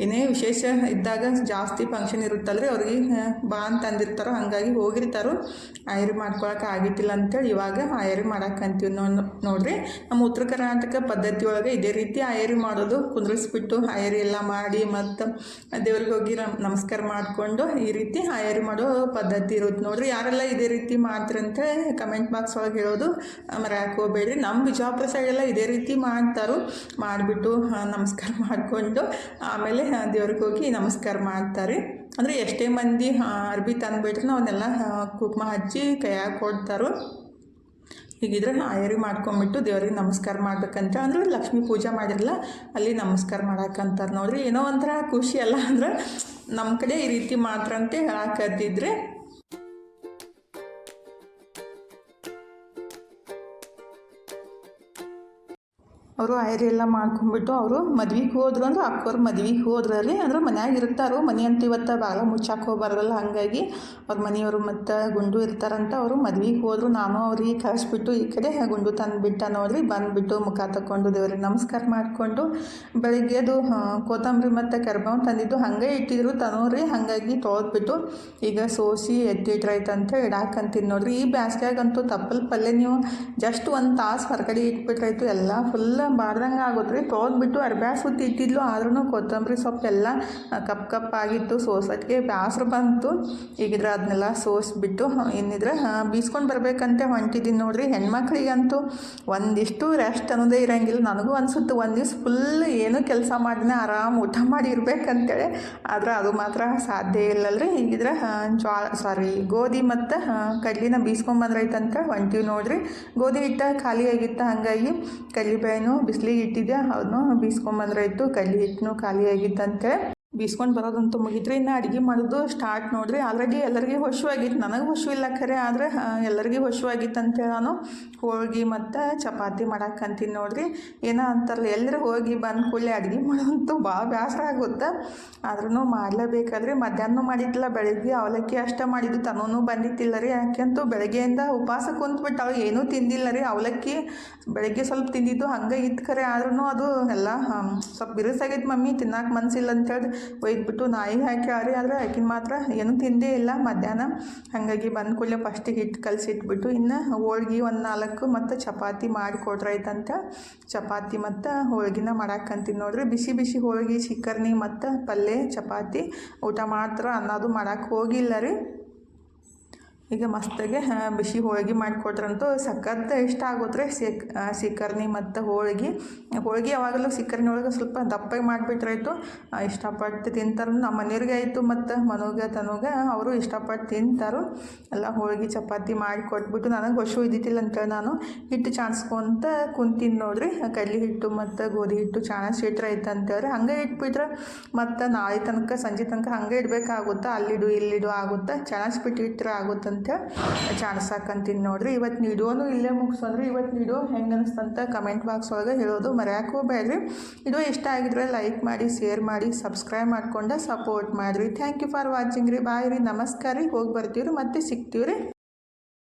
ಏನೇ ವಿಶೇಷ ಇದ್ದಾಗ ಜಾಸ್ತಿ ಫಂಕ್ಷನ್ ಇರುತ್ತಲ್ರಿ ಅವ್ರಿಗೆ ಆ, ಬಾ ಅಂತ ಅಂದಿರ್ತಾರೋ ಹಾಗಾಗಿ ಹೋಗಿರ್ತಾರೋ. ಆಯರಿ ಮಾಡ್ಕೊಳಕ್ಕೆ ಆಗಿತ್ತಿಲ್ಲ ಅಂತೇಳಿ ಇವಾಗ ಆಯರಿ ಮಾಡಕ್ಕೆ ಅಂತೀವಿ ನೋ ನೋಡ್ರಿ. ನಮ್ಮ ಉತ್ತರ ಕರ್ನಾಟಕ ಪದ್ಧತಿ ಒಳಗೆ ಇದೇ ರೀತಿ ಆಯರಿ ಮಾಡೋದು. ಕುಂದ್ರಿಸ್ಬಿಟ್ಟು ಆಯರಿ ಎಲ್ಲ ಮಾಡಿ ಮತ್ತು ದೇವ್ರಿಗೆ ಹೋಗಿ ನಮ್- ನಮಸ್ಕಾರ ಮಾಡಿಕೊಂಡು ಈ ರೀತಿ ಆಯರಿ ಮಾಡೋ ಪದ್ಧತಿ ಇರುತ್ತೆ ನೋಡ್ರಿ. ಯಾರೆಲ್ಲ ಇದೇ ರೀತಿ ಮಾಡ್ತಾರಂತ ಕಮೆಂಟ್ ಬಾಕ್ಸ್ ಒಳಗೆ ಹೇಳೋದು ಮರ್ಯಾಕೆ ಹೋಗ್ಬೇಡ್ರಿ. ನಮ್ಮ ಬಿಜಾಪುರ ಸೈಡೆಲ್ಲ ಇದೇ ರೀತಿ ಮಾಡ್ತಾರೋ. ಮಾಡಿಬಿಟ್ಟು ನಮಸ್ಕಾರ ಮಾಡಿಕೊಂಡು, ಆಮೇಲೆ ದೇವ್ರಿಗೆ ಹೋಗಿ ನಮಸ್ಕಾರ ಮಾಡ್ತಾರೆ. ಅಂದರೆ ಎಷ್ಟೇ ಮಂದಿ ಅರ್ಬಿ ತಂದುಬಿಟ್ರೆ ಅವನ್ನೆಲ್ಲ ಕುಕ್ಮ ಹಚ್ಚಿ ಕೈಯಾಗ ಕೊಡ್ತಾರೋ. ಹೀಗಿದ್ರೆ ಆಯರಿ ಮಾಡ್ಕೊಂಬಿಟ್ಟು ದೇವ್ರಿಗೆ ನಮಸ್ಕಾರ ಮಾಡ್ಬೇಕಂತ. ಅಂದ್ರೆ ಲಕ್ಷ್ಮೀ ಪೂಜೆ ಮಾಡಿರಲ್ಲ ಅಲ್ಲಿ ನಮಸ್ಕಾರ ಮಾಡಕ್ಕಂತಾರೆ ನೋಡ್ರಿ. ಏನೋ ಒಂಥರ ಖುಷಿ ಅಲ್ಲ. ಅಂದ್ರೆ ನಮ್ಮ ಕಡೆ ಈ ರೀತಿ ಮಾಡ್ತಾರಂತೆ ಹೇಳಕ್ಕತ್ತಿದ್ರೆ ಅವರು ಎಲ್ಲ ಮಾಡ್ಕೊಂಡ್ಬಿಟ್ಟು ಅವರು ಮದ್ವೆಗೆ ಹೋದ್ರು ಅಂದ್ರೆ ಅಕ್ಕೋರು ಮದ್ವೆಗೆ ರೀ. ಅಂದ್ರೆ ಮನ್ಯಾಗ ಇರ್ತಾರೋ ಮನೆ ಅಂತ ಇವತ್ತು ಬಾಗಿಲ ಮುಚ್ಚಾಕ್ ಹೋಗ್ಬಾರ್ದಲ್ಲ, ಹಾಗಾಗಿ ಅವ್ರ ಮನೆಯವರು ಮತ್ತು ಗುಂಡು ಇರ್ತಾರಂತ ಅವರು ಮದ್ವೆಗೆ ಹೋದ್ರು. ನಾನು ಅವ್ರಿಗೆ ಕಳಿಸ್ಬಿಟ್ಟು ಈ ಕಡೆ ಗುಂಡು ತಂದುಬಿಟ್ಟ ನೋಡ್ರಿ. ಬಂದುಬಿಟ್ಟು ಮುಖ ತಕೊಂಡು ದೇವ್ರಿಗೆ ನಮಸ್ಕಾರ ಮಾಡಿಕೊಂಡು ಬೆಳಿಗ್ಗೆ ಅದು ಕೊತ್ತಂಬರಿ ಮತ್ತು ಕರ್ಬಾವ್ ತಂದಿದ್ದು ಹಾಗೆ ಇಟ್ಟಿದ್ರು ತನೋರಿ ಹಾಗಾಗಿ ತೊಳೆದ್ಬಿಟ್ಟು ಈಗ ಸೋಸಿ ಎತ್ತಿಟ್ರೈತೆ ಅಂತ ಇಡಾಕಂತೀನಿ ನೋಡ್ರಿ. ಈ ಬ್ಯಾಸ್ಗ್ಯಾಗಂತೂ ತಪ್ಪಲ್ ಪಲ್ಯ ನೀವು ಜಸ್ಟ್ ಒಂದು ತಾಸು ಹೊರಗಡೆ ಇಟ್ಬಿಟ್ರಾಯ್ತು ಎಲ್ಲ ಫುಲ್ ಬಾರ್ದಂಗೆ ಆಗುತ್ತೆ ರೀ ತೊಗೊಂಡ್ಬಿಟ್ಟು ಅರ್ಬ್ಯಾ ಸುತ್ತಿ ಇಟ್ಟಿದ್ಲು. ಆದ್ರೂ ಕೊತ್ತಂಬರಿ ಸೊಪ್ಪೆಲ್ಲ ಕಪ್ ಆಗಿತ್ತು ಸೋಸೋಕ್ಕೆ ಬ್ಯಾಸ್ರ ಬಂತು. ಈಗಿದ್ರೆ ಅದನ್ನೆಲ್ಲ ಸೋಸ್ಬಿಟ್ಟು ಏನಿದ್ರೆ ಬೀಸ್ಕೊಂಡು ಬರಬೇಕಂತೆ ಹೊಂಟಿದ್ದೀನಿ ನೋಡ್ರಿ. ಹೆಣ್ಮಕ್ಳಿಗಂತೂ ಒಂದಿಷ್ಟು ರೆಸ್ಟ್ ಅನ್ನೋದೇ ಇರೋಂಗಿಲ್ಲ. ನನಗೂ ಅನಿಸುತ್ತೆ ಒಂದು ದಿವ್ಸ ಫುಲ್ ಏನೂ ಕೆಲಸ ಮಾಡಿದ್ರೆ ಆರಾಮ್ ಊಟ ಮಾಡಿ ಇರಬೇಕಂತೇಳಿ. ಆದ್ರೆ ಅದು ಮಾತ್ರ ಸಾಧ್ಯ ಇಲ್ಲಲ್ರಿ. ಹೀಗಿದ್ರೆ ಜ್ವಾ ಸಾರಿ ಗೋಧಿ ಮತ್ತು ಕಡ್ಲಿನ ಬೀಸ್ಕೊಂಬಂದ್ರೈತಂತ ಹೊಂಟೀವಿ ನೋಡಿರಿ. ಗೋಧಿ ಹಿಟ್ಟ ಖಾಲಿ ಹಂಗಾಗಿ ಹಾಗಾಗಿ ಬಿಸಿಲಿಗೆ ಇಟ್ಟಿದ್ದೆ ಅದನ್ನು ಬೀಸ್ಕೊಂಬಂದ್ರಾಯ್ತು ಹಿಟ್ಟನು ಖಾಲಿ ಆಗಿತ್ತಂತೇಳಿ ಬೀಸ್ಕೊಂಡು ಬರೋದಂತೂ ಮುಗಿತ್ರಿ. ಇನ್ನು ಅಡುಗೆ ಮಾಡೋದು ಸ್ಟಾರ್ಟ್ ನೋಡ್ರಿ. ಆಲ್ರೆಡಿ ಎಲ್ಲರಿಗೂ ಆಗಿತ್ತು ನನಗೆ ಹಸಿವಿಲ್ಲ ಖರೆ, ಆದರೆ ಎಲ್ಲರಿಗೂ ಆಗಿತ್ತು ಅಂತೇಳಿ ನಾನು ಹೋಳ್ಗೆ ಮತ್ತು ಚಪಾತಿ ಮಾಡಕ್ಕಂತೀನಿ ನೋಡ್ರಿ. ಏನೋ ಅಂತಾರಲ್ಲ ಎಲ್ಲರೂ ಹೋಗಿ ಬಂದ ಕೂಡಲೇ ಅಡುಗೆ ಮಾಡೋದಂತೂ ಭಾಳ ಬೇಸರ ಆಗುತ್ತೆ. ಆದ್ರೂ ಮಾಡಲೇಬೇಕಾದ್ರೆ ಮಧ್ಯಾಹ್ನ ಮಾಡಿದ್ದಿಲ್ಲ, ಬೆಳಗ್ಗೆ ಅವಲಕ್ಕಿ ಅಷ್ಟೇ ಮಾಡಿದ್ದು ತನೂ ಬಂದಿತ್ತಿಲ್ಲ ರೀ. ಯಾಕೆಂತೂ ಬೆಳಗ್ಗೆಯಿಂದ ಉಪವಾಸ ಕುಂತ್ಬಿಟ್ಟು ಅವಳು ಏನೂ ತಿಂದಿಲ್ಲ ರೀ. ಅವಲಕ್ಕಿ ಬೆಳಗ್ಗೆ ಸ್ವಲ್ಪ ತಿಂದಿದ್ದು ಹಂಗೆ ಇತ್ತು ಖರೆ. ಆದ್ರೂ ಅದು ಎಲ್ಲ ಸ್ವಲ್ಪ ಬಿರುಸಾಗೈತೆ ಮಮ್ಮಿ ತಿನ್ನಕ್ಕೆ ಮನಸ್ಸಿಲ್ಲ ಅಂತೇಳಿ ಒಯ್ದ್ಬಿಟ್ಟು ನಾಯಿಗೆ ಹಾಕಿ ಆರಿ, ಆದರೆ ಆಕಿನ ಮಾತ್ರ ಏನೂ ತಿಂದೇ ಇಲ್ಲ. ಮಧ್ಯಾಹ್ನ ಹಾಗಾಗಿ ಬಂದ ಕೂಡಲೇ ಫಸ್ಟಿಗೆ ಹಿಟ್ಟು ಕಲಸಿಟ್ಬಿಟ್ಟು ಇನ್ನು ಹೋಳ್ಗೆ ಒಂದು ನಾಲ್ಕು ಮತ್ತು ಚಪಾತಿ ಮಾಡಿ ಕೊಡ್ರೈತಂತ ಚಪಾತಿ ಮತ್ತು ಹೋಳ್ಗಿನ ಮಾಡಾಕಂತೀನಿ ನೋಡ್ರಿ. ಬಿಸಿ ಬಿಸಿ ಹೋಳ್ಗೆ ಚಿಕ್ಕರ್ನಿ ಮತ್ತು ಪಲ್ಯ ಚಪಾತಿ ಊಟ ಮಾಡ್ತಾರೆ ಅನ್ನೋದು ಮಾಡಕ್ಕೆ ಹೋಗಿಲ್ಲ ರೀ. ಈಗ ಮಸ್ತಾಗೆ ಬಿಸಿ ಹೋಳಿಗೆ ಮಾಡಿಕೊಟ್ರಂತೂ ಸಖತ್ ಇಷ್ಟ ಆಗುತ್ತೆ ರೀ ಸಿಕ್ ಸಿಕ್ಕರ್ನಿ ಮತ್ತು ಹೋಳಿಗೆ. ಹೋಳಿಗೆ ಯಾವಾಗಲೂ ಸಿಕ್ಕರ್ನಿ ಒಳಗೆ ಸ್ವಲ್ಪ ದಪ್ಪಗೆ ಮಾಡಿಬಿಟ್ರಾಯ್ತು ಇಷ್ಟಪಟ್ಟು ತಿಂತಾರೆ. ನಮ್ಮ ಮನೆಯವ್ರಿಗೆ ಆಯಿತು ಮತ್ತು ಮನೋಗ, ತನೋಗ, ಅವರು ಇಷ್ಟಪಟ್ಟು ತಿಂತಾರೆ. ಎಲ್ಲ ಹೋಳಿಗೆ ಚಪಾತಿ ಮಾಡಿ ಕೊಟ್ಬಿಟ್ಟು ನನಗೆ ಹೊಸು ಇದ್ದಿದ್ದಿಲ್ಲ ಅಂತೇಳಿ ನಾನು ಹಿಟ್ಟು ಚಾಣಿಸ್ಕೊಂತ ಕುಂತೀನಿ ನೋಡ್ರಿ. ಕಡ್ಲಿ ಹಿಟ್ಟು ಮತ್ತು ಗೋಧಿ ಹಿಟ್ಟು ಚಾಣಸ್ ಇಟ್ರೆ ಐತೆ ಅಂತೇಳಿ ಹಂಗೆ ಇಟ್ಬಿಟ್ರೆ ಮತ್ತು ನಾಳೆ ತನಕ, ಸಂಜೆ ತನಕ ಹಂಗೆ ಇಡಬೇಕಾಗುತ್ತಾ? ಅಲ್ಲಿಡು, ಇಲ್ಲಿಡು ಆಗುತ್ತೆ? ಚಾಣಿಸ್ಬಿಟ್ಟು ಇಟ್ಟರೆ ಆಗುತ್ತಂತ ಹಾಕಂತೀನಿ ನೋಡ್ರಿ. ಇವತ್ತು ನೀಡೋನು ಇಲ್ಲೇ ಮುಗಿಸೋದ್ರಿ ಇವತ್ತು ನೀಡೋ ಹೆಂಗೆ ಅನಿಸ್ತಂತ ಕಮೆಂಟ್ ಬಾಕ್ಸ್ ಒಳಗೆ ಹೇಳೋದು ಮರ್ಯಾಕೆ ಬೇಡ್ರಿ. ಇದು ಇಷ್ಟ ಆಗಿದ್ರೆ ಲೈಕ್ ಮಾಡಿ ಶೇರ್ ಮಾಡಿ ಸಬ್ಸ್ಕ್ರೈಬ್ ಮಾಡ್ಕೊಂಡು ಸಪೋರ್ಟ್ ಮಾಡಿರಿ. ಥ್ಯಾಂಕ್ ಯು ಫಾರ್ ವಾಚಿಂಗ್ ರೀ. ಬಾಯ್ ರೀ. ನಮಸ್ಕಾರ ರೀ. ಹೋಗಿ ಬರ್ತೀವಿ ಮತ್ತೆ ಸಿಗ್ತೀವಿ ರೀ